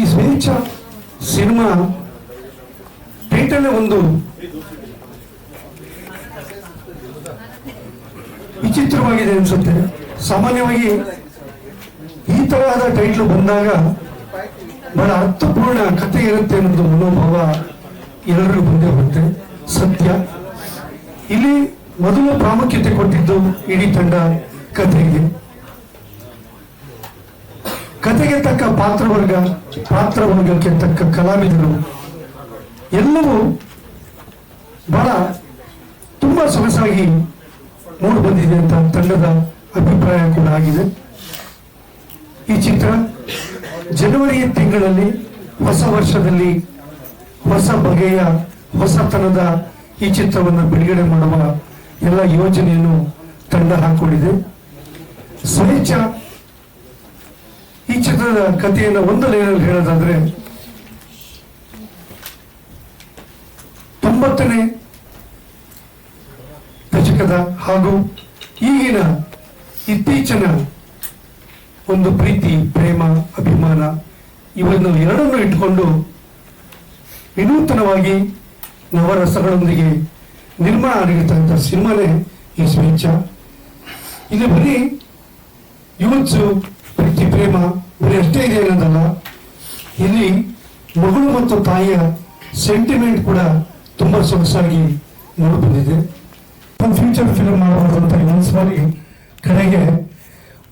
ಈ ಸ್ವೇಚ್ಛ cinema title ಒಂದು ವಿಚಿತ್ರವಾಗಿದೆ ಅನ್ಸುತ್ತೆ. ಸಾಮಾನ್ಯವಾಗಿ ಈ ತರಹದ ಟೈಟ್ಲ್ ಬಂದಾಗ ಬಹಳ ಅರ್ಥಪೂರ್ಣ ಕಥೆ ಇರುತ್ತೆ ಅನ್ನೋದು ಮನೋಭಾವ ಎಲ್ಲರಿಗೂ ಬಂದೇ ಬರುತ್ತೆ. ಸತ್ಯ. ಇಲ್ಲಿ ಮೊದಲು ಪ್ರಾಮುಖ್ಯತೆ ಕೊಟ್ಟಿದ್ದು ಇಡೀ ತಂಡ ಕಥೆಗೆ ಕಥೆಗೆ ತಕ್ಕ ಪಾತ್ರವರ್ಗ ಪಾತ್ರವರ್ಗಕ್ಕೆ ತಕ್ಕ ಕಲಾವಿದರು ಎಲ್ಲವೂ ಬಹಳ ತುಂಬಾ ಸೊಗಸಾಗಿ ಮೂಡಿ ಬಂದಿದೆ ಅಂತ ತಂಡದ ಅಭಿಪ್ರಾಯ ಕೂಡ ಆಗಿದೆ. ಈ ಚಿತ್ರ ಜನವರಿ ತಿಂಗಳಲ್ಲಿ ಹೊಸ ವರ್ಷದಲ್ಲಿ ಹೊಸ ಬಗೆಯ ಹೊಸತನದ ಈ ಚಿತ್ರವನ್ನು ಬಿಡುಗಡೆ ಮಾಡುವ ಎಲ್ಲ ಯೋಜನೆಯನ್ನು ತಂಡ ಹಾಕೊಂಡಿದೆ. ಸ್ವೇಚ್ಛ ಚಿತ್ರದ ಕಥೆಯನ್ನು ಒಂದು ಲೈನಲ್ಲಿ ಹೇಳೋದಾದ್ರೆ, ತೊಂಬತ್ತನೇ ದಶಕದ ಹಾಗೂ ಈಗಿನ ಇತ್ತೀಚಿನ ಒಂದು ಪ್ರೀತಿ, ಪ್ರೇಮ, ಅಭಿಮಾನ ಇವನ್ನು ಎರಡನ್ನೂ ಇಟ್ಕೊಂಡು ವಿನೂತನವಾಗಿ ನವರಸಗಳೊಂದಿಗೆ ನಿರ್ಮಾಣ ಆಗಿರ್ತಕ್ಕಂಥ ಸಿನಿಮಾನೇ ಈ ಸ್ವೇಚ್ಛ. ಇಲ್ಲಿ ಬರೀ ಯೂತ್ಸು ಪ್ರೀತಿ, ಪ್ರೇಮ ಅಷ್ಟೇ ಇದೆ ಇಲ್ಲಿ ಮಗಳು ಮತ್ತು ತಾಯಿಯ ಸೆಂಟಿಮೆಂಟ್ ಕೂಡ ತುಂಬಾ ಸೊಗಸಾಗಿ ಮೂಡಿ ಬಂದಿದೆ ಒಂದು ಫ್ಯೂಚರ್ ಫಿಲ್ಮ್ ಮಾಡಬಾರ್ದು ಅಂತ ಸಾರಿ ಕಡೆಗೆ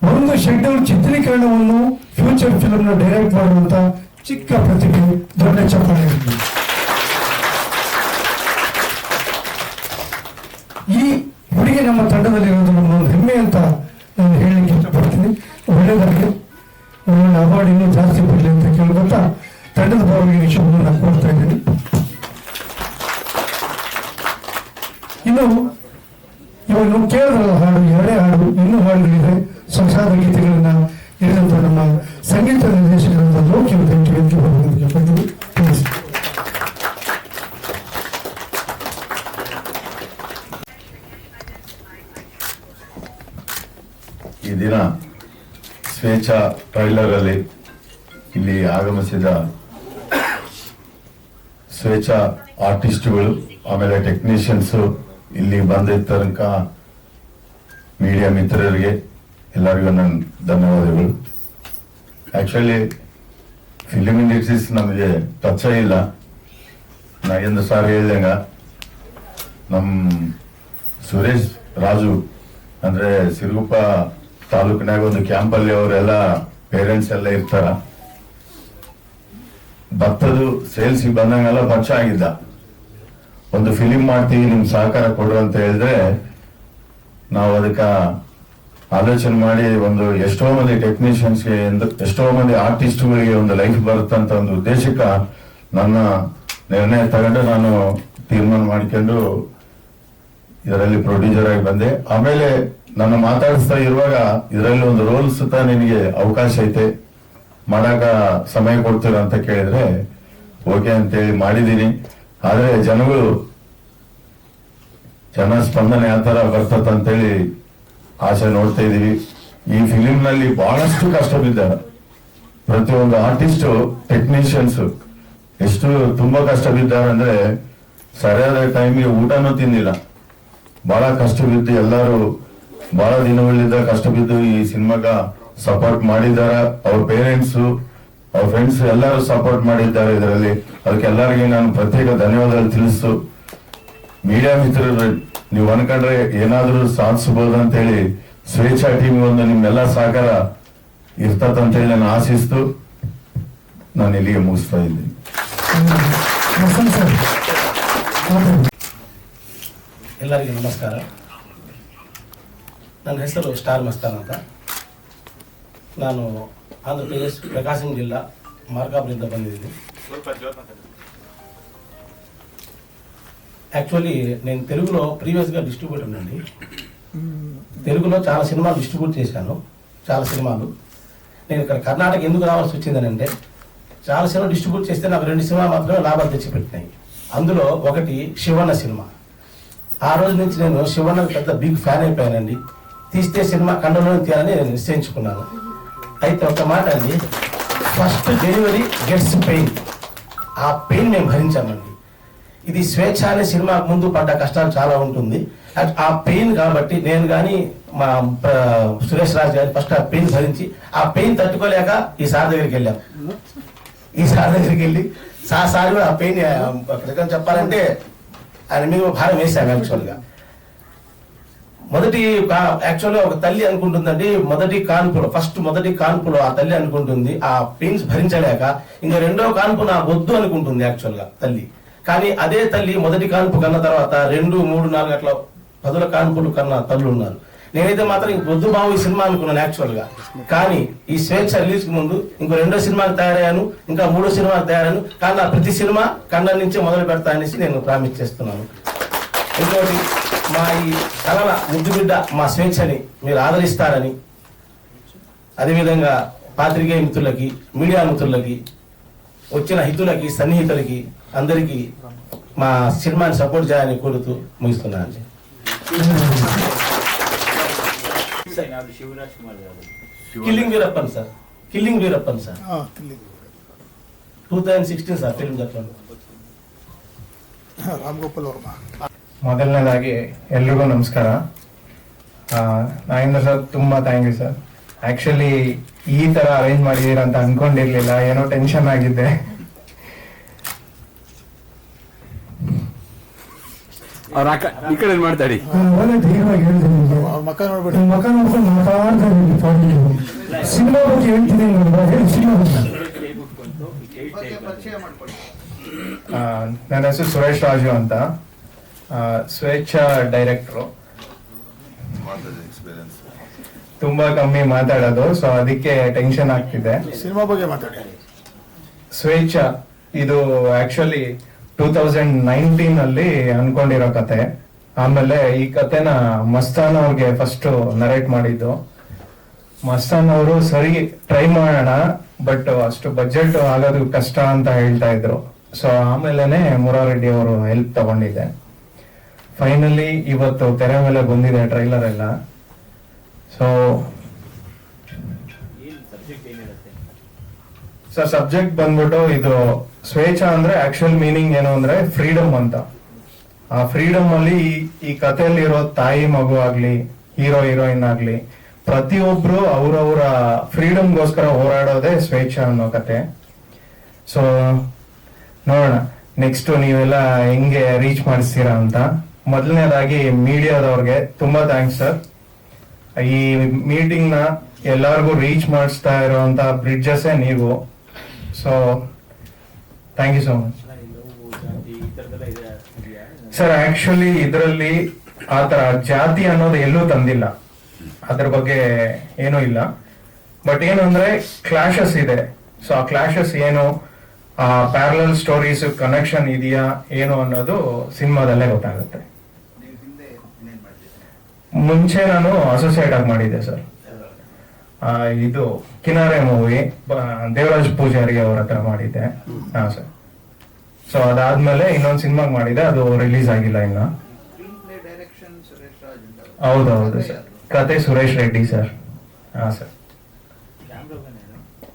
ಒಂದು ಶೆಡ್ಯೂಲ್ ಚಿತ್ರೀಕರಣವನ್ನು ಫ್ಯೂಚರ್ ಫಿಲ್ಮ್ನ ಡೈರೆಕ್ಟ್ ಮಾಡುವಂತ ಚಿಕ್ಕ ಪ್ರತಿಭೆ ದೊಡ್ಡ ಚಪ್ಪಾಳೆ ಈ ಹುಡುಗಿ ನಮ್ಮ ತಂಡದಲ್ಲಿರೋದು ಸ್ವೇಚ್ಛ ಆರ್ಟಿಸ್ಟ್ಗಳು, ಆಮೇಲೆ ಟೆಕ್ನಿಷಿಯನ್ಸ್ ಇಲ್ಲಿ ಬಂದಿದ್ದ ತನಕ ಮೀಡಿಯಾ ಮಿತ್ರರಿಗೆ ಎಲ್ಲರಿಗೂ ನನ್ನ ಧನ್ಯವಾದಗಳು. ಆಕ್ಚುಲಿ ಫಿಲಿಮ್ ಇಂಡಸ್ಟ್ರೀಸ್ ನಮಗೆ ಟಚ್ ಇಲ್ಲ. ನಾಗೇಂದ್ರ ಸರ್ ಹೇಳ್ದಂಗ ನಮ್ಮ ಸುರೇಶ್ ರಾಜು, ಅಂದ್ರೆ ಸಿರುಗುಪ್ಪ ತಾಲೂಕಿನಾಗ ಒಂದು ಕ್ಯಾಂಪಲ್ಲಿ ಅವರೆಲ್ಲ ಪೇರೆಂಟ್ಸ್ ಎಲ್ಲ ಇರ್ತಾರ. ಭತ್ತದು ಸೇಲ್ಸ್ ಬಂದಂಗೆಲ್ಲ ಬಚ್ಚ ಆಗಿದ್ದ. ಒಂದು ಫಿಲಿಂ ಮಾಡ್ತೀವಿ ನಿಮ್ ಸಹಕಾರ ಕೊಡು ಅಂತ ಹೇಳಿದ್ರೆ ನಾವು ಅದಕ್ಕ ಆಲೋಚನೆ ಮಾಡಿ ಒಂದು ಎಷ್ಟೋ ಮಂದಿ ಟೆಕ್ನಿಷಿಯನ್ಸ್ಗೆ ಎಷ್ಟೋ ಮಂದಿ ಆರ್ಟಿಸ್ಟ್ಗಳಿಗೆ ಒಂದು ಲೈಫ್ ಬರುತ್ತಂತ ಒಂದು ಉದ್ದೇಶಕ್ಕ ನನ್ನ ನಿರ್ಣಯ ತಗೊಂಡು ನಾನು ತೀರ್ಮಾನ ಮಾಡ್ಕೊಂಡು ಇದರಲ್ಲಿ ಪ್ರೊಡ್ಯೂಸರ್ ಆಗಿ ಬಂದೆ. ಆಮೇಲೆ ನನ್ನ ಮಾತಾಡಿಸ್ತಾ ಇರುವಾಗ ಇದರಲ್ಲಿ ಒಂದು ರೋಲ್ ಸುತ್ತ ನಿನಗೆ ಅವಕಾಶ ಐತೆ. ಮಾಡಾಕ ಸಮಯ ಕೊಡ್ತೀರ ಅಂತ ಕೇಳಿದ್ರೆ, ಓಕೆ ಅಂತೇಳಿ ಮಾಡಿದೀನಿ ಆದ್ರೆ ಜನಗಳು ಜನ ಸ್ಪಂದನೆ ಆ ತರ ಬರ್ತದ ಅಂತೇಳಿ ಆಸೆ ನೋಡ್ತಾ ಇದೀವಿ ಈ ಫಿಲಿಂ ನಲ್ಲಿ ಬಹಳಷ್ಟು ಕಷ್ಟ ಬಿದ್ದಾರೆ ಪ್ರತಿಯೊಂದು ಆರ್ಟಿಸ್ಟ್, ಟೆಕ್ನಿಷಿಯನ್ಸ್ ಎಷ್ಟು ತುಂಬಾ ಕಷ್ಟ ಬಿದ್ದಾರೆ ಅಂದ್ರೆ ಸರಿಯಾದ ಟೈಮಿಗೆ ಊಟನೂ ತಿಂದಿಲ್ಲ. ಬಹಳ ಕಷ್ಟ ಬಿದ್ದು ಎಲ್ಲಾರು ಬಹಳ ದಿನಗಳಿಂದ ಕಷ್ಟ ಬಿದ್ದು ಈ ಸಿನಿಮಾಗ ಸಪೋರ್ಟ್ ಮಾಡಿದ್ದಾರೆ. ಅವ್ರ ಪೇರೆಂಟ್ಸ್ ಅವ್ರ ಫ್ರೆಂಡ್ಸ್ ಎಲ್ಲರೂ ಸಪೋರ್ಟ್ ಮಾಡಿದ್ದಾರೆ ಇದರಲ್ಲಿ. ಅದಕ್ಕೆ ಎಲ್ಲರಿಗೆ ನಾನು ಪ್ರತ್ಯೇಕ ಧನ್ಯವಾದಗಳು ತಿಳಿಸು ಮೀಡಿಯಾ ಮಿತ್ರರು ನೀವು ಅನ್ಕೊಂಡ್ರೆ ಏನಾದರೂ ಸಾಧಿಸಬಹುದು ಅಂತೇಳಿ ಸ್ವೇಚ್ಛಾ ಟೀಮ್ ಒಂದು ನಿಮ್ಮೆಲ್ಲ ಸಹಕಾರ ಇರ್ತದಂತೇಳಿ ನಾನು ಆಶಿಸ್ತು. ನಾನು ಇಲ್ಲಿಗೆ ಮುಗಿಸ್ತಾ ಇದ್ದೀನಿ. ಎಲ್ಲರಿಗೂ ನಮಸ್ಕಾರ. ನನ್ನ ಹೆಸರು ಸ್ಟಾರ್ ಮಸ್ತಾನ್ ಅಂತ. నేను ఆంధ్రప్రదేశ్ ప్రకాశం జిల్లా ಮಾರ್ಕಾಪುರದಿಂದ ಬಂದಿದ್ದೀನಿ. యాక్చువల్లీ నేను తెలుగులో ప్రీవియస్గా డిస్ట్రిబ్యూటర్ అండి తెలుగులో చాలా సినిమాలు డిస్ట్రిబ్యూట్ చేశాను. చాలా సినిమాలు నేను ఇక్కడ కర్ణాటక ఎందుకు రావాల్సి వచ్చిందని అంటే చాలా సినిమా డిస్ట్రిబ్యూట్ చేస్తే నాకు రెండు సినిమాలు మాత్రమే లాభాలు తెచ్చిపెట్టినాయి. అందులో ఒకటి శివన్న సినిమా ఆ రోజు నుంచి నేను శివన్న పెద్ద బిగ్ ఫ్యాన్ అయిపోయానండి. తీస్తే సినిమా కండలో తీయాలని నిశ్చయించుకున్నాను. అయితే ఒక మాట అండి. ఫస్ట్ డెలివరీ గెట్స్ పెయిన్ ఆ పెయిన్ మేము భరించామండి. ఇది స్వేచ్ఛ అనే సినిమాకు ముందు పడ్డ కష్టాలు చాలా ఉంటుంది. ఆ పెయిన్ కాబట్టి నేను కానీ మా సురేష్ రాజ్ గారి ఫస్ట్ ఆ పెయిన్ భరించి ఆ పెయిన్ తట్టుకోలేక ఈ సార్ దగ్గరికి వెళ్ళాం. ఈ సార్ దగ్గరికి వెళ్ళి సార్ సార్ కూడా ఆ పెయిన్ ఒక చెప్పాలంటే ఆయన మీద భారం వేసాం యాక్చువల్గా మొదటి యాక్చువల్గా ఒక తల్లి అనుకుంటుందండి మొదటి కాన్పులో ఫస్ట్ మొదటి కాన్పులో ఆ తల్లి అనుకుంటుంది ఆ పెయిన్స్ భరించలేక ఇంకా రెండో కాన్పు నా వద్దు అనుకుంటుంది యాక్చువల్గా తల్లి. కానీ అదే తల్లి మొదటి కాన్పు కన్న తర్వాత రెండు మూడు నాలుగు అట్లా పదుల కాన్పులు కన్న తల్లు ఉన్నారు. నేనైతే మాత్రం ఇంక వద్దు బాబు ఈ సినిమా అనుకున్నాను యాక్చువల్గా. కానీ ఈ స్వేచ్ఛ రిలీజ్కి ముందు ఇంకో రెండో సినిమాకి తయారయ్యాను ఇంకా మూడో సినిమాకి తయారయ్యాను కానీ నా ప్రతి సినిమా కన్నడ నుంచే మొదలు పెడతా అనేసి నేను ప్రామిస్ చేస్తున్నాను. ఇంకోటి మా ఈ కలన ముద్దుబిడ్డ మా స్వేచ్ఛని మీరు ఆదరిస్తారని అదేవిధంగా పాత్రికేయ మిత్రులకి మీడియా మిత్రులకి వచ్చిన హితులకి సన్నిహితులకి అందరికీ మా సినిమాని సపోర్ట్ చేయాలని కోరుతూ ముగిస్తున్నాను killing sir. Killing sir. Two thousand sixteen sir film చెప్పండి రామ్ గోపాల్ వర్మ. ಮೊದಲನೇದಾಗಿ ಎಲ್ರಿಗೂ ನಮಸ್ಕಾರ. ಆ, ನಾಗೇಂದ್ರ ಸರ್ ತುಂಬಾ ಥ್ಯಾಂಕ್ ಯು ಸರ್. ಆ್ಯಕ್ಚುಲಿ ಈ ತರ ಅರೇಂಜ್ ಮಾಡಿದೀರ ಅಂತ ಅನ್ಕೊಂಡಿರ್ಲಿಲ್ಲ ಏನೋ ಟೆನ್ಷನ್ ಆಗಿದ್ದೆ. ಅವ್ರ ಅಕ್ಕ ಈ ಕಡೆ ಮಾತಾಡಿ ನಾನು ಒಳ್ಳೆ ಧೈರ್ಯವಾಗಿ ಹೇಳಿದೆ ನಿಮಗೆ. ಅವ್ರ ಮಕ್ಕ ನೋಡ್ಬೇಡಿ. ನಿಮ್ಮ ಮಕ್ಕ ನೋಡ್ಕೊಂಡು ಮಾತಾಡ್ತಾ ಇದ್ದೀನಿ ಫೋನಲ್ಲಿ. ಸಿನಿಮಾ ಬಗ್ಗೆ ಹೇಳ್ತೀನಿ ನೋಡುವ ಹೇಳಿ ಸಿನಿಮಾ ಆ, ನನ್ನ ಹೆಸರು ಸುರೇಶ್ ರಾಜು ಅಂತ. ಸ್ವೇಚ್ಛಾ ಡೈರೆಕ್ಟ್ರು. ಎಕ್ಸ್ಪೀರಿಯನ್ಸ್ ತುಂಬಾ ಕಮ್ಮಿ ಮಾತಾಡೋದು ಸೊ ಅದಕ್ಕೆ ಟೆನ್ಷನ್ ಆಗ್ತಿದೆ. ಸಿನಿಮಾ ಬಗ್ಗೆ ಮಾತಾಡಿ. ಸ್ವೇಚ್ಛ ಇದು ಆಕ್ಚುಲಿ ಟೂ ತೌಸಂಡ್ ನೈನ್ಟೀನ್ ಅಲ್ಲಿ ಅನ್ಕೊಂಡಿರೋ ಕತೆ. ಆಮೇಲೆ ಈ ಕತೆನ ಮಸ್ತಾನ್ ಅವ್ರಿಗೆ ಫಸ್ಟ್ ನರೇಟ್ ಮಾಡಿದ್ದು. ಮಸ್ತಾನ್ ಅವರು ಸರಿ ಟ್ರೈ ಮಾಡೋಣ ಬಟ್ ಅಷ್ಟು ಬಜೆಟ್ ಆಗೋದು ಕಷ್ಟ ಅಂತ ಹೇಳ್ತಾ ಇದ್ರು. ಸೊ ಆಮೇಲೆ ಮುರಾರೆಡ್ಡಿ ಅವರು ಹೆಲ್ಪ್ ತಗೊಂಡಿದ್ದೆ. ಫೈನಲಿ ಇವತ್ತು ತೆರೆ ಮೇಲೆ ಬಂದಿದೆ ಟ್ರೈಲರ್ ಎಲ್ಲ. ಸೊ ಸರ್ ಸಬ್ಜೆಕ್ಟ್ ಬಂದ್ಬಿಟ್ಟು ಇದು ಸ್ವೇಚ್ಛ ಅಂದ್ರೆ ಆಕ್ಚುಯಲ್ ಮೀನಿಂಗ್ ಏನು ಅಂದ್ರೆ ಫ್ರೀಡಮ್ ಅಂತ. ಆ ಫ್ರೀಡಮ್ ಅಲ್ಲಿ ಈ- ಈ ಕಥೆಯಲ್ಲಿರೋ ತಾಯಿ ಮಗು ಆಗ್ಲಿ ಹೀರೋ ಹೀರೋಯಿನ್ ಆಗ್ಲಿ, ಪ್ರತಿಯೊಬ್ರು ಅವರವರ ಫ್ರೀಡಮ್ಗೋಸ್ಕರ ಹೋರಾಡೋದೇ ಸ್ವೇಚ್ಛ ಅನ್ನೋ ಕತೆ. ಸೊ ನೋಡೋಣ. ನೆಕ್ಸ್ಟ್ ನೀವೆಲ್ಲ ಹೆಂಗೆ ರೀಚ್ ಮಾಡಿಸ್ತೀರಾ ಅಂತ. ಮೊದಲನೇದಾಗಿ ಮೀಡಿಯಾದವ್ರಿಗೆ ತುಂಬಾ ಥ್ಯಾಂಕ್ಸ್ ಸರ್ ಈ ಮೀಟಿಂಗ್ನ ಎಲ್ಲಾರ್ಗು ರೀಚ್ ಮಾಡಿಸ್ತಾ ಇರುವಂತ ಬ್ರಿಡ್ಜಸ್ ನೀವು. So thank you so much sir actually ಇದರಲ್ಲಿ ಆ ತರ ಜಾತಿ ಅನ್ನೋದು ಎಲ್ಲೂ ತಂದಿಲ್ಲ. ಅದ್ರ ಬಗ್ಗೆ ಏನೂ ಇಲ್ಲ. ಬಟ್ ಏನು ಅಂದ್ರೆ ಕ್ಲಾಶಸ್ ಇದೆ. ಸೊ ಆ ಕ್ಲಾಶಸ್ ಏನು, ಆ ಪ್ಯಾರಲಲ್ ಸ್ಟೋರೀಸ್ ಕನೆಕ್ಷನ್ ಇದೆಯಾ, ಏನು ಅನ್ನೋದು ಸಿನಿಮಾದಲ್ಲೇ ಗೊತ್ತಾಗುತ್ತೆ. ಮುಂಚೆ ನಾನು ಅಸೋಸಿಯೇಟ್ ಆಗಿ ಮಾಡಿದ್ದೆ ಸರ್ ಇದು ಕಿನಾರೆ ಮೂವಿ ದೇವರಾಜ್ ಪೂಜಾರಿ ಅವ್ರ ಹತ್ರ ಮಾಡಿದ್ದೆ. ಹಾ ಸರ್ ಸೊ ಅದಾದ್ಮೇಲೆ ಇನ್ನೊಂದು ಸಿನಿಮಾ ಮಾಡಿದೆ ಅದು ರಿಲೀಸ್ ಆಗಿಲ್ಲ ಇನ್ನ. ಹೌದೌದು ಸರ್ ಕತೆ ಸುರೇಶ್ ರೆಡ್ಡಿ ಸರ್ ಹಾ ಸರ್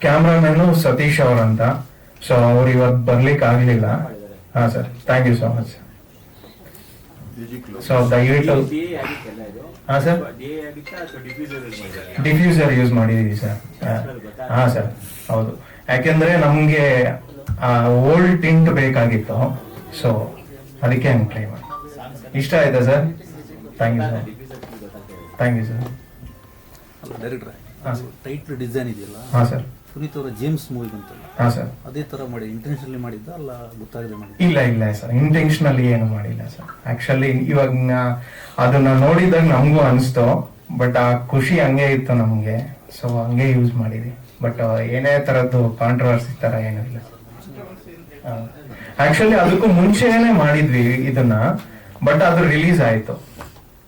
ಕ್ಯಾಮ್ರಾಮನ್ ಏನು ಅವ್ರ ಸತೀಶ್ ಅವರಂತ. ಸೊ ಅವ್ರು ಇವಾಗ ಬರ್ಲಿಕ್ಕೆ ಆಗ್ಲಿಲ್ಲ. ಹಾ sir thank you so much so ದಯವಿಟ್ಟು ಹಾ ಸರ್ ಡಿಫ್ಯೂಸರ್ ಯೂಸ್ ಮಾಡಿದೀವಿ ಸರ್ ಹಾ. ಸರ್ ಹೌದು. ಯಾಕೆಂದ್ರೆ ನಮಗೆ ಓಲ್ಡ್ ಟಿಂಟ್ ಬೇಕಾಗಿತ್ತು. ಸೊ ಅದಕ್ಕೆ ಹಂಗೆ ಟ್ರೈ ಮಾಡಿ. ಇಷ್ಟ ಆಯ್ತಾ sir thank you sir thank you sir ಡೈರೆಕ್ಟ್ರೆ ಹಾಂ ಸರ್ ಟೈಟ್ಲ್ ಡಿಸೈನ್ ಇದೆಯಲ್ಲ? ಹಾಂ ಸರ್ ಪುನೀತ್ ಅವರ ಜೇಮ್ಸ್ ಮೂವಿ ಬಂತಲ್ಲ ಹಾ ಸರ್ ಅದೇ ತರ ಮಾಡಿ ಇಂಟೆನ್ಷನಲಿ ಮಾಡಿದ್ದ ಅಲ್ಲ ಗೊತ್ತಾಗದೆ ಮಾಡಿದ್ದ ಇಲ್ಲ ಇಲ್ಲ ಸರ್ ಇಂಟೆನ್ಷನಲಿ ಏನು ಮಾಡಿಲ್ಲ ಸರ್ ಆಕ್ಚುಲಿ ಇವಾಗ ನಾ- ಅದನ್ನ ನೋಡಿದಾಗ ನಮಗೂ ಅನಿಸ್ತು ಬಟ್ ಆ ಖುಷಿ ಹಂಗೆ ಇತ್ತು ನಮಗೆ. ಸೊ ಹಂಗೆ ಯೂಸ್ ಮಾಡಿದ್ವಿ. ಬಟ್ ಏನೇ ತರದ್ದು ಕಾಂಟ್ರವರ್ಸಿ ತರ ಏನಿಲ್ಲ ಆಕ್ಚುಲಿ ಅದಕ್ಕೂ ಮುಂಚೆನೆ ಮಾಡಿದ್ವಿ ಇದನ್ನ ಬಟ್ ಅದು ರಿಲೀಸ್ ಆಯ್ತು.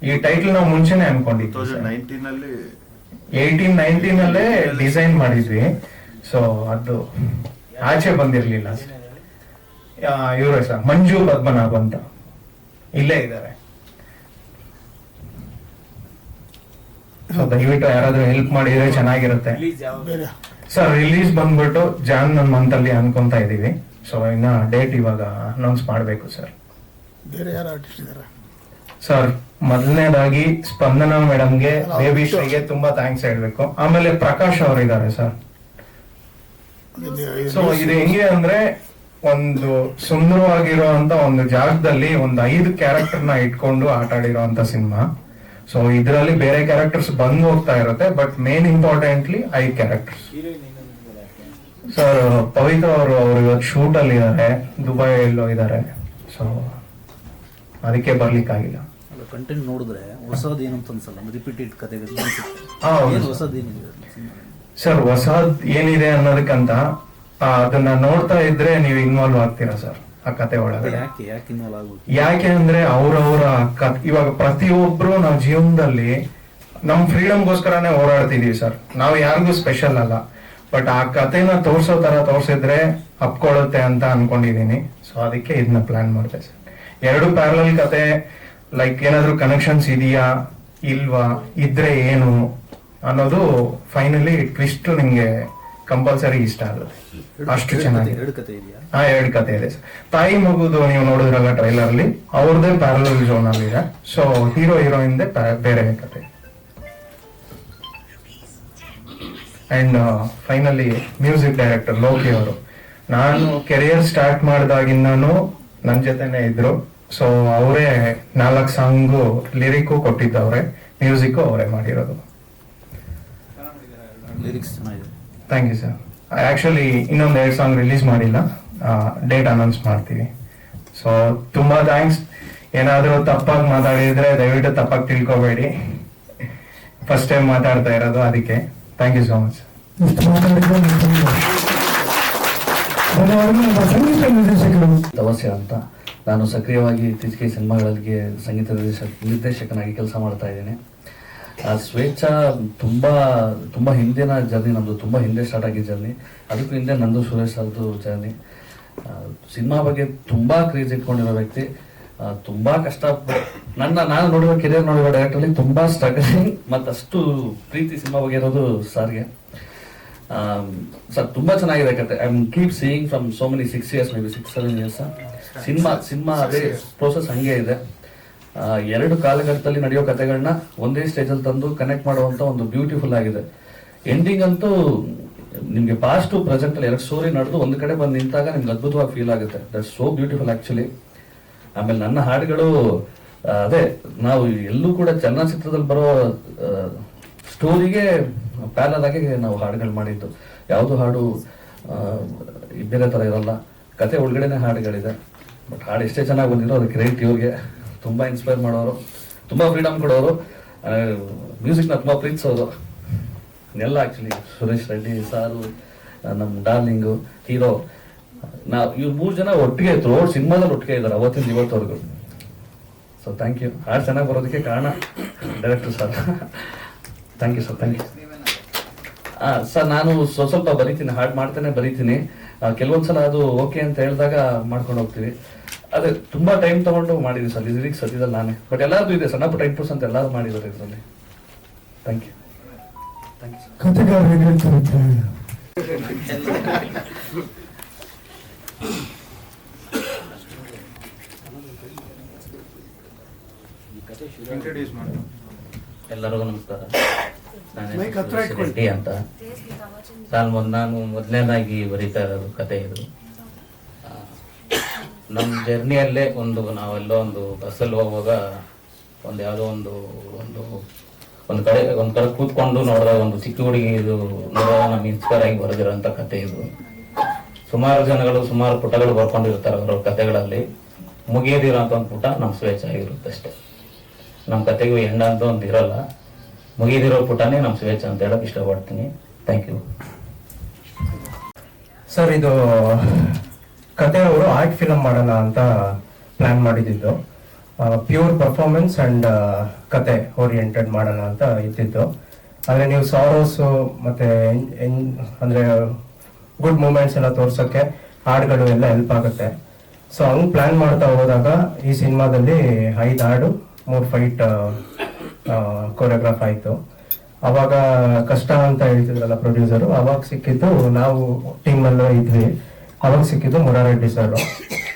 ಈ ಟೈಟಲ್ ನಾವು ಮುಂಚೆನೆ ಅನ್ಕೊಂಡಿದ್ವಿ ನೈನ್ಟೀನ್ ಅಲ್ಲಿ ಏಯ್ಟೀನ್ ನೈನ್ಟೀನ್ ಅಲ್ಲೇ ಡಿಸೈನ್ ಮಾಡಿದ್ವಿ. ಸೊ ಅದು ಆಚೆ ಬಂದಿರ್ಲಿಲ್ಲ. ಇವರೇ ಸರ್ ಮಂಜು ಪದ್ಮನಾಭ ಅಂತ. ಇಲ್ಲೇ ಇದ್ದಾರೆ. ಸೊ ದಯವಿಟ್ಟು ಯಾರಾದ್ರೂ ಹೆಲ್ಪ್ ಮಾಡಿದ್ರೆ ಚೆನ್ನಾಗಿರುತ್ತೆ. ಸರ್ ರಿಲೀಸ್ ಬಂದ್ಬಿಟ್ಟು ಜಾನ್ ಮಂತ್ ಅಲ್ಲಿ ಅನ್ಕೊಂತ ಇದೀವಿ ಸೊ ಇನ್ನ ಡೇಟ್ ಇವಾಗ ಅನೌನ್ಸ್ ಮಾಡಬೇಕು ಸರ್ ಬೇರೆ ಯಾರು ಆರ್ಟಿಸ್ಟ್ ಇದ್ದಾರೆ ಸರ್ ಮೊದಲನೇದಾಗಿ ಸ್ಪಂದನಾ ಮೇಡಮ್ಗೆ ಬೇಬಿ ಶ್ರೀಗೆ ತುಂಬಾ ಥ್ಯಾಂಕ್ಸ್ ಹೇಳ್ಬೇಕು. ಆಮೇಲೆ ಪ್ರಕಾಶ್ ಅವರು ಇದ್ದಾರೆ ಸರ್ ಸೊ ಇದು ಹೆಂಗೆ ಅಂದ್ರೆ ಒಂದು ಸುಂದರವಾಗಿರುವಂತ ಒಂದು ಜಾಗದಲ್ಲಿ ಒಂದು ಐದು ಕ್ಯಾರೆಕ್ಟರ್ನ ಇಟ್ಕೊಂಡು ಆಟ ಆಡಿರುವಂತ ಸಿನಿಮಾ. ಸೊ ಇದರಲ್ಲಿ ಬೇರೆ ಕ್ಯಾರೆಕ್ಟರ್ಸ್ ಬಂದು ಹೋಗ್ತಾ ಇರುತ್ತೆ but main importantly I characters. Sir Pavithra ಅವರು ಅವರು ಇವತ್ತು ಶೂಟ್ ಅಲ್ಲಿ ಇದ್ದಾರೆ ದುಬೈ ಎಲ್ಲೋ ಇದ್ದಾರೆ. ಸೊ ಅದಕ್ಕೆ ಬರ್ಲಿಕ್ಕಾಗಿಲ್ಲ. ಕಂಟೆಂಟ್ ನೋಡಿದ್ರೆ ಹೊಸದೇನು ಏನು ಅಂತ ಅನ್ಸಲ್ಲ ರಿಪೀಟೆಡ್ ಕತೆಗಳು ಅನ್ಸುತ್ತೆ. ಸರ್ ಹೊಸದ್ ಏನಿದೆ ಅನ್ನೋದಕ್ಕಂತ ಅದನ್ನ ನೋಡ್ತಾ ಇದ್ರೆ ನೀವು ಇನ್ವಾಲ್ವ್ ಆಗ್ತೀರಾ ಸರ್ ಆ ಕತೆ ಒಳಗಡೆ? ಯಾಕೆ ಯಾಕೆ ಇನ್ವಾಲ್ವ್ ಆಗ್ಬೇಕು? ಯಾಕೆ ಅಂದ್ರೆ ಅವ್ರವ್ರ ಇವಾಗ ಪ್ರತಿಯೊಬ್ರು ನಾವು ಜೀವನದಲ್ಲಿ ನಮ್ ಫ್ರೀಡಮ್ಗೋಸ್ಕರನೇ ಹೋರಾಡ್ತಿದೀವಿ ಸರ್. ನಾವು ಯಾರಿಗೂ ಸ್ಪೆಷಲ್ ಅಲ್ಲ. ಬಟ್ ಆ ಕತೆನ ತೋರ್ಸೋ ತರ ತೋರ್ಸಿದ್ರೆ ಅಪ್ಕೊಳ್ಳುತ್ತೆ ಅಂತ ಅನ್ಕೊಂಡಿದೀನಿ. ಸೊ ಅದಕ್ಕೆ ಇದನ್ನ ಪ್ಲಾನ್ ಮಾಡಿದೆ ಸರ್. ಎರಡು ಪ್ಯಾರಲಲ್ ಕತೆ ಲೈಕ್ ಏನಾದ್ರೂ ಕನೆಕ್ಷನ್ಸ್ ಇದೆಯಾ ಇಲ್ವಾ ಇದ್ರೆ ಏನು? ಅನ್ನೋದು ಫೈನಲಿ ಟ್ವಿಸ್ಟ್ ನಿಮ್ಗೆ ಕಂಪಲ್ಸರಿ ಇಷ್ಟ ಆಗುತ್ತೆ. ಅಷ್ಟು ಚೆನ್ನಾಗಿ. ಹಾ ಎರಡು ಕತೆ ಇದೆ. ತಾಯಿ ಮಗುದು ನೀವು ನೋಡಿದ್ರಲ್ಲ ಟ್ರೈಲರ್ ಅಲ್ಲಿ ಅವ್ರದ್ದೇ ಪ್ಯಾರಲಲ್ ಝೋನ್ ಅಲ್ಲಿ ಇದೆ. ಸೊ ಹೀರೋ ಹೀರೋಯಿನ್ ಬೇರೆ ಕತೆ and finally music director Loki ಅವರು ನಾನು ಕೆರಿಯರ್ ಸ್ಟಾರ್ಟ್ ಮಾಡಿದಾಗಿಂದನೂ ನನ್ನ ಜೊತೆನೆ ಇದ್ರು. ಸೊ ಅವರೇ ನಾಲ್ಕು ಸಾಂಗು ಲಿರಿಕ್ಕು ಕೊಟ್ಟಿದ್ದವ್ರೆ ಮ್ಯೂಸಿಕ್ಕು ಅವರೇ ಮಾಡಿರೋದು. ಲಿರಿಕ್ಸ್ ಚೆನ್ನಾಗಿದೆ. ಥ್ಯಾಂಕ್ ಯು ಸರ್ ಆ್ಯಕ್ಚುಲಿ ಇನ್ನೊಂದು ಎರಡು ಸಾಂಗ್ ರಿಲೀಸ್ ಮಾಡಿಲ್ಲ. ಡೇಟ್ ಅನೌನ್ಸ್ ಮಾಡ್ತೀವಿ. ಸೊ ತುಂಬಾ ಥ್ಯಾಂಕ್ಸ್ ಏನಾದರೂ ತಪ್ಪಾಗಿ ಮಾತಾಡಿದರೆ ದಯವಿಟ್ಟು ತಪ್ಪಾಗಿ ತಿಳ್ಕೊಬೇಡಿ. ಫಸ್ಟ್ ಟೈಮ್ ಮಾತಾಡ್ತಾ ಇರೋದು ಅದಕ್ಕೆ. ಥ್ಯಾಂಕ್ ಯು ಸೋ ಮಚ್ ಇಷ್ಟು ಧನ್ಯವಾದಗಳು ನಮ್ಮ ಸಂಗೀತ ನಿರ್ದೇಶಕರು ತವಸ್ಯ ಅಂತ ನಾನು ಸಕ್ರಿಯವಾಗಿ ಇತ್ತೀಚೆಗೆ ಸಿನಿಮಾಗಳಿಗೆ ಸಂಗೀತ ನಿರ್ದೇಶಕ ನಿರ್ದೇಶಕನಾಗಿ ಕೆಲಸ ಮಾಡ್ತಾ ಇದ್ದೇನೆ. ಸ್ವೇಚ್ಛ ತುಂಬ ತುಂಬ ಹಿಂದಿನ ಜರ್ನಿ ನಮ್ಮದು ತುಂಬ ಹಿಂದೆ ಸ್ಟಾರ್ಟ್ ಆಗಿದ್ದ ಜರ್ನಿ. ಅದಕ್ಕೂ ಹಿಂದೆ ನಂದು ಸುರೇಶ್ ಸರ್ದು ಜರ್ನಿ. ಸಿನಿಮಾ ಬಗ್ಗೆ ತುಂಬ ಕ್ರೇಜ್ ಇಟ್ಕೊಂಡಿರೋ ವ್ಯಕ್ತಿ. ತುಂಬ ಕಷ್ಟ. ನನ್ನ ನಾನು ನೋಡಿರೋ ಕೆರಿಯರ್ ನೋಡಿರೋ ಡೈರೆಕ್ಟ್ರಲ್ಲಿ ತುಂಬಾ ಸ್ಟ್ರಗಲಿಂಗ್ ಮತ್ತಷ್ಟು ಪ್ರೀತಿ ಸಿನಿಮಾ ಬಗ್ಗೆ ಇರೋದು ಸರ್ಗೆ. ಸರ್ ತುಂಬಾ ಚೆನ್ನಾಗಿದೆ ಕತೆ. I keep seeing from so many six years may be six seven years cinema cinema ಅದೇ ಪ್ರೋಸೆಸ್ ಹಂಗೆ ಇದೆ. ಎರಡು ಕಾಲಘಟ್ಟದಲ್ಲಿ ನಡೆಯೋ ಕಥೆಗಳನ್ನ ಒಂದೇ ಸ್ಟೇಜಲ್ಲಿ ತಂದು ಕನೆಕ್ಟ್ ಮಾಡುವಂತ ಒಂದು ಬ್ಯೂಟಿಫುಲ್ ಆಗಿದೆ. ಎಂಡಿಂಗ್ ಅಂತೂ ನಿಮಗೆ ಪಾಸ್ಟ್ ಪ್ರೆಸೆಂಟ್ ಅಲ್ಲಿ ಎರಡು ಸ್ಟೋರಿ ನಡೆದು ಒಂದು ಕಡೆ ಬಂದು ನಿಂತಾಗ ನಿಮ್ಗೆ ಅದ್ಭುತವಾಗಿ ಫೀಲ್ ಆಗುತ್ತೆ. ದಟ್ ಸೋ ಬ್ಯೂಟಿಫುಲ್ ಆಕ್ಚುಲಿ ಆಮೇಲೆ ನನ್ನ ಹಾಡುಗಳು ಅದೇ ನಾವು ಎಲ್ಲೂ ಕೂಡ ಚಲನಚಿತ್ರದಲ್ಲಿ ಬರೋ ಸ್ಟೋರಿಗೆ ಪ್ಯಾರಲ್ ಆಗಿ ನಾವು ಹಾಡುಗಳು ಮಾಡಿದ್ದು. ಯಾವುದು ಹಾಡು ಬೇರೆ ಥರ ಇರಲ್ಲ. ಕತೆ ಒಳಗಡೆನೆ ಹಾಡುಗಳಿದೆ. ಬಟ್ ಹಾಡು ಎಷ್ಟೇ ಚೆನ್ನಾಗಿ ಬಂದಿರೋ ಅದಕ್ಕೆ ಕ್ರೆಡಿಟ್ ಇವ್ರಿಗೆ. ತುಂಬ ಇನ್ಸ್ಪೈರ್ ಮಾಡೋರು, ತುಂಬ ಫ್ರೀಡಮ್ ಕೊಡೋರು. ಮ್ಯೂಸಿಕ್ನ ತುಂಬ ಪ್ರೀತಿಸೋರು ಎಲ್ಲ ಆ್ಯಕ್ಚುಲಿ ಸುರೇಶ್ ರೆಡ್ಡಿ ಸಾರು ನಮ್ಮ ಡಾರ್ಲಿಂಗು ಹೀರೋ ನಾವು ಇವ್ರು ಮೂರು ಜನ ಒಟ್ಟಿಗೆ ರೋಡ್ ಸಿನಿಮಾದಲ್ಲಿ ಒಟ್ಟಿಗೆ ಇದ್ದಾರೆ ಅವತ್ತಿನ ಇವತ್ತವರೆಗೂ ಸೊ ಥ್ಯಾಂಕ್ ಯು ಹಾಡು ಚೆನ್ನಾಗಿ ಬರೋದಕ್ಕೆ ಕಾರಣ director sir thank you sir thank you sir ನಾನು ಸ್ವಲ್ಪ ಸ್ವಲ್ಪ ಬರಿತೀನಿ, ಹಾಡು ಮಾಡ್ತೇನೆ, ಬರಿತೀನಿ. ಕೆಲವೊಂದು ಸಲ ಅದು ಓಕೆ ಅಂತ ಹೇಳಿದಾಗ ಮಾಡ್ಕೊಂಡು ಹೋಗ್ತೀವಿ. ಅದೇ ತುಂಬಾ ಟೈಮ್ ತಗೊಂಡು ಮಾಡಿದ್ವಿ ಸರ್. ಲಿರಿಕ್ಸ್ ಸದ್ಯದಲ್ಲಿ ನಾನೇ. ಬಟ್ ಎಲ್ಲಾರ್ದು ಇದೆ. ಸಣ್ಣ ಪುಟ್ಟ ಇಂಪ್ರೂವ್ಸ್ ಅಂತ ಎಲ್ಲರೂ ಮಾಡಿದ್ದಾರೆ ಇದರಲ್ಲಿ. ಥ್ಯಾಂಕ್ ಯು ಥ್ಯಾಂಕ್ ಯು ಕಥೆಗಾರ ಏನ್ ಹೇಳ್ತಾರೆ ಎಲ್ಲರಿಗೂ ನಮಸ್ಕಾರ. ನಾನು ಮೈಕ್ ಹತ್ರ ಸುರೇಶ್ ಅಂತ. ನಾನು ಮೊದ್- ನಾನು ಮೊದಲನೇದಾಗಿ ಬರೀತಾ ಇರೋದು ಕತೆ ಇದು. ನಮ್ಮ ಜರ್ನಿಯಲ್ಲೇ ಒಂದು ನಾವೆಲ್ಲೋ ಒಂದು ಬಸ್ಸಲ್ಲಿ ಹೋಗುವಾಗ ಒಂದು ಯಾವುದೋ ಒಂದು ಒಂದು ಒಂದು ಕಡೆ ಒಂದು ಕಡೆ ಕೂತ್ಕೊಂಡು ನೋಡಿದಾಗ ಒಂದು ಚಿಕ್ಕ ಹುಡುಗಿ ಇದು ನೋಡಿದಾಗ ನಮ್ಗೆ ಇನ್ಸ್ಪೈರ್ ಆಗಿ ಬರೆದಿರೋಂಥ ಕತೆ ಇದು. ಸುಮಾರು ಜನಗಳು, ಸುಮಾರು ಪುಟಗಳು ಬರ್ಕೊಂಡಿರ್ತಾರೆ ಅವರ ಕತೆಗಳಲ್ಲಿ. ಮುಗಿಯದಿರೋಂಥ ಒಂದು ಪುಟ ನಮ್ಮ ಸ್ವೇಚ್ಛ ಆಗಿರುತ್ತೆ ಅಷ್ಟೇ. ನಮ್ಮ ಕತೆಗೂ ಎಂಡ ಅಂತ ಒಂದು ಇರಲ್ಲ. ಮುಗಿದಿರೋ ಪುಟನೇ ನಮ್ಮ ಸ್ವೇಚ್ಛ ಅಂತ ಹೇಳಕ್ ಇಷ್ಟಪಡ್ತೀನಿ. ಥ್ಯಾಂಕ್ ಯು ಸರ್, ಇದು ಕತೆ ಅವರು ಆರ್ಟ್ ಫಿಲಮ್ ಮಾಡೋಣ ಅಂತ ಪ್ಲಾನ್ ಮಾಡಿದ್ದು. ಪ್ಯೂರ್ ಪರ್ಫಾರ್ಮೆನ್ಸ್ ಅಂಡ್ ಕತೆ ಓರಿಯೆಂಟೆಡ್ ಮಾಡೋಣ ಅಂತ ಇದ್ದಿದ್ದು. ಆದರೆ ನೀವು ಸಾರೋಸ್ ಮತ್ತೆ ಅಂದ್ರೆ ಗುಡ್ ಮೂಮೆಂಟ್ಸ್ ಎಲ್ಲ ತೋರ್ಸೋಕ್ಕೆ ಹಾಡುಗಳು ಎಲ್ಲ ಹೆಲ್ಪ್ ಆಗುತ್ತೆ. ಸೊ ಹಂಗ್ ಪ್ಲಾನ್ ಮಾಡ್ತಾ ಹೋದಾಗ ಈ ಸಿನಿಮಾದಲ್ಲಿ ಐದು ಹಾಡು ಮೂರು ಫೈಟ್ ಕೊರಿಯೋಗ್ರಾಫ್ ಆಯಿತು. ಅವಾಗ ಕಷ್ಟ ಅಂತ ಹೇಳ್ತಿದ್ರಲ್ಲ ಪ್ರೊಡ್ಯೂಸರು ಅವಾಗ ಸಿಕ್ಕಿದ್ದು ನಾವು ಟೀಮ್ ಅಲ್ಲೇ ಇದ್ವಿ. ಅವಾಗ ಸಿಕ್ಕಿದ್ದು ಮುರಾರೆಡ್ಡಿ ಸರ್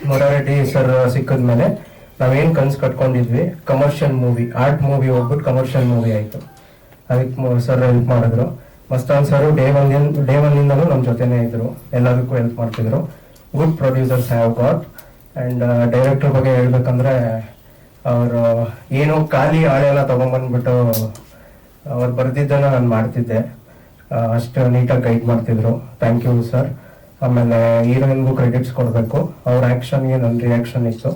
ಮುರಾರೆಡ್ಡಿ ಸರ್ ಸಿಕ್ಕಿದ್ಮೇಲೆ ನಾವೇನು ಕನ್ಸ್ ಕಟ್ಕೊಂಡಿದ್ವಿ? ಕಮರ್ಷಿಯಲ್ ಮೂವಿ ಆರ್ಟ್ ಮೂವಿ ಹೋಗ್ಬಿಟ್ಟು ಕಮರ್ಷಿಯಲ್ ಮೂವಿ ಆಯ್ತು. ಅದಕ್ಕೆ ಸರ್ ಹೆಲ್ಪ್ ಮಾಡಿದ್ರು. Mastan sir day one day one ಇಂದಲೂ ನಮ್ಮ ಜೊತೆನೇ ಇದ್ರು. ಎಲ್ಲದಕ್ಕೂ ಹೆಲ್ಪ್ ಮಾಡ್ತಿದ್ರು. Good producers have got and director ಬಗ್ಗೆ ಹೇಳ್ಬೇಕಂದ್ರೆ ಅವರು, ಏನೋ ಖಾಲಿ ಹಾಳೆಲ್ಲ ತಗೊಂಡ್ಬಂದ್ಬಿಟ್ಟು ಅವ್ರು ಬರೆದಿದ್ದನ್ನು ನಾನು ಮಾಡ್ತಿದ್ದೆ. ಅಷ್ಟು ನೀಟಾಗಿ ಗೈಡ್ ಮಾಡ್ತಿದ್ರು. ಥ್ಯಾಂಕ್ ಯು ಸರ್ ಆಮೇಲೆ ಹೀರೋಯಿನ್ಗೂ ಕ್ರೆಡಿಟ್ಸ್ ಕೊಡಬೇಕು. ಅವ್ರ ಆ್ಯಕ್ಷನ್ಗೆ ನನ್ನ ರಿಯಾಕ್ಷನ್ ಇತ್ತು.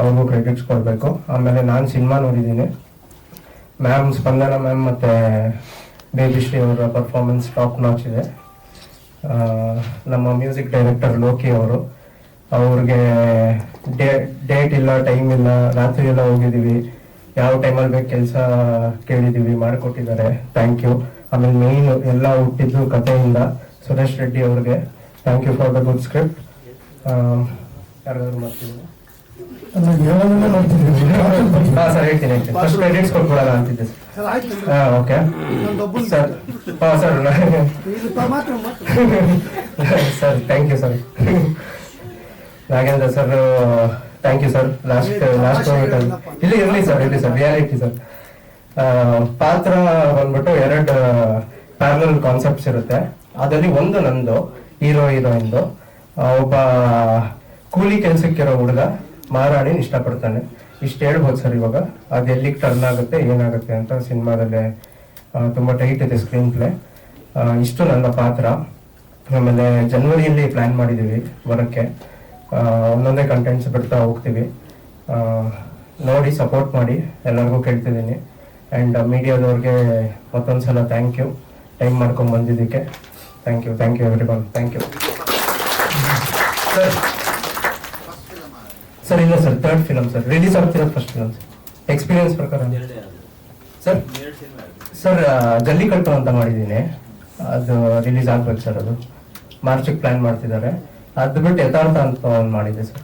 ಅವ್ರಿಗೂ ಕ್ರೆಡಿಟ್ಸ್ ಕೊಡಬೇಕು. ಆಮೇಲೆ ನಾನು ಸಿನಿಮಾ ನೋಡಿದ್ದೀನಿ. ಮ್ಯಾಮ್ ಸ್ಪಂದನ ಮ್ಯಾಮ್ ಮತ್ತೆ ಬೇಬಿಶ್ರೀ ಅವರ ಪರ್ಫಾರ್ಮೆನ್ಸ್ ಟಾಪ್ ನಾಚ್ ಇದೆ. ನಮ್ಮ ಮ್ಯೂಸಿಕ್ ಡೈರೆಕ್ಟರ್ ಲೋಕಿ ಅವರು, ಅವ್ರಿಗೆ ಡೇಟ್ ಇಲ್ಲ ಟೈಮ್ ಇಲ್ಲ, ರಾತ್ರಿ ಎಲ್ಲ ಹೋಗಿದ್ದೀವಿ. ಯಾವ ಟೈಮಲ್ಲಿ ಬೇಕು ಕೆಲಸ ಕೇಳಿದ್ದೀವಿ, ಮಾಡಿಕೊಟ್ಟಿದ್ದಾರೆ. ಥ್ಯಾಂಕ್ ಯು ಆಮೇಲೆ ಮೇಯ್ನ್ ಎಲ್ಲ ಹುಟ್ಟಿದ್ದು ಕಥೆಯಿಂದ ಸುರೇಶ್ ರೆಡ್ಡಿ ಅವ್ರಿಗೆ. Thank you for the good script ಯಾರಾದ್ರು ಮಾಡ್ತಿದ್ದೀನಿ ಸರ್ ಹೇಳ್ತೀನಿ ಹೇಳ್ತೀನಿ. ಫಸ್ಟ್ ಕ್ರೆಡಿಟ್ಸ್ ಕೊಟ್ಬಿಡೋಣ ಅಂತಿದ್ದೆ ಸರ್. ಓಕೆ. ಸರ್ ಹಾಂ sir. Sir thank you sir. Nagendra sir thank you sir. Last last ಇಲ್ಲಿ ಇರಲಿ ಸರ್ ಇರಲಿ ಸರ್. Reality sir. ಪಾತ್ರ ಬಂದ್ಬಿಟ್ಟು ಎರಡು ಪ್ಯಾರಲ್ ಕಾನ್ಸೆಪ್ಟ್ಸ್ ಇರುತ್ತೆ. ಅದರಲ್ಲಿ ಒಂದು ನಂದು ಹೀರೋ ಹೀರೋಯಿಂದು ಒಬ್ಬ ಕೂಲಿ ಕೆಲ್ಸಕ್ಕಿರೋ ಹುಡುಗ ಮಾರಾಣಿನ ಇಷ್ಟಪಡ್ತಾನೆ. ಇಷ್ಟು ಹೇಳ್ಬೋದು ಸರ್ ಇವಾಗ. ಅದು ಎಲ್ಲಿಗೆ ಟರ್ನ್ ಆಗುತ್ತೆ, ಏನಾಗುತ್ತೆ ಅಂತ ಸಿನಿಮಾದಲ್ಲಿ ತುಂಬಾ ಟೈಟ್ ಇದೆ ಸ್ಕ್ರೀನ್ ಪ್ಲೇ ಇಷ್ಟು ನನ್ನ ಪಾತ್ರ. ಆಮೇಲೆ ಜನ್ವರಿಯಲ್ಲಿ ಪ್ಲಾನ್ ಮಾಡಿದ್ದೀವಿ ಬರೋಕ್ಕೆ ಒಂದೊಂದೇ ಕಂಟೆಂಟ್ಸ್ ಬಿಡ್ತಾ ಹೋಗ್ತೀವಿ. ನೋಡಿ ಸಪೋರ್ಟ್ ಮಾಡಿ, ಎಲ್ಲರಿಗೂ ಕೇಳ್ತಿದ್ದೀನಿ. ಆ್ಯಂಡ್ ಮೀಡಿಯಾದವ್ರಿಗೆ ಮತ್ತೊಂದು ಸಲ ಥ್ಯಾಂಕ್ ಯು ಟೈಮ್ ಮಾಡ್ಕೊಂಡು ಬಂದಿದ್ದಕ್ಕೆ. Thank you thank you everyone thank you sir sir ಇಲ್ಲ sir third film sir release ಆಗ್ತಿರೋದು ಫಸ್ಟ್ ಫಿಲಮ್ ಸರ್ ಎಕ್ಸ್ಪೀರಿಯನ್ಸ್ ಪ್ರಕಾರ. ಸರ್ ಸರ್ ಜಲ್ಲಿಕಟ್ಟು ಅಂತ ಮಾಡಿದ್ದೀನಿ. ಅದು ರಿಲೀಸ್ ಆಗ್ಬೇಕು ಸರ್ ಅದು. ಮಾರ್ಚಿಗೆ ಪ್ಲಾನ್ ಮಾಡ್ತಿದ್ದಾರೆ. ಅದು ಬಿಟ್ಟು ಯಥಾರ್ಥ ಅಂತ ಒಂದು ಮಾಡಿದೆ ಸರ್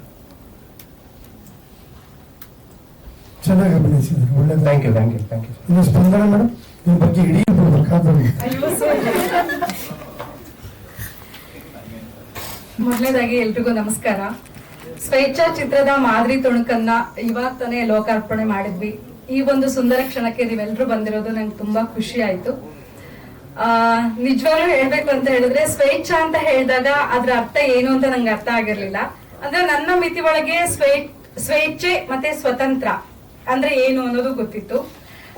ಚೆನ್ನಾಗಿ ಅಭಿನಯಿಸಿದ್ದಾರೆ ಒಳ್ಳೆ thank you thank you thank you ಇನ್ನು ಸ್ಪಂದನ ಮೇಡಮ್? ನಿಮ್ಮ ಬಗ್ಗೆ ಇಡೀ ಕಾದಂಬರಿ ಮೊದಲನೇದಾಗಿ ಎಲ್ರಿಗೂ ನಮಸ್ಕಾರ. ಸ್ವೇಚ್ಛಾ ಚಿತ್ರದ ಮಾದರಿ ತುಣುಕನ್ನ ಇವಾಗ ತಾನೇ ಲೋಕಾರ್ಪಣೆ ಮಾಡಿದ್ವಿ. ಈ ಒಂದು ಸುಂದರ ಕ್ಷಣಕ್ಕೆ ನೀವೆಲ್ಲರೂ ಬಂದಿರೋದು ನಂಗೆ ತುಂಬಾ ಖುಷಿ ಆಯ್ತು. ಆ, ನಿಜವಾಗ್ಲೂ ಹೇಳ್ಬೇಕು ಅಂತ ಹೇಳಿದ್ರೆ ಸ್ವೇಚ್ಛಾ ಅಂತ ಹೇಳಿದಾಗ ಅದ್ರ ಅರ್ಥ ಏನು ಅಂತ ನಂಗೆ ಅರ್ಥ ಆಗಿರ್ಲಿಲ್ಲ. ಅಂದ್ರೆ ನನ್ನ ಮಿತಿ ಒಳಗೆ ಸ್ವೇ ಸ್ವೇಚ್ಛೆ ಮತ್ತೆ ಸ್ವತಂತ್ರ ಅಂದ್ರೆ ಏನು ಅನ್ನೋದು ಗೊತ್ತಿತ್ತು.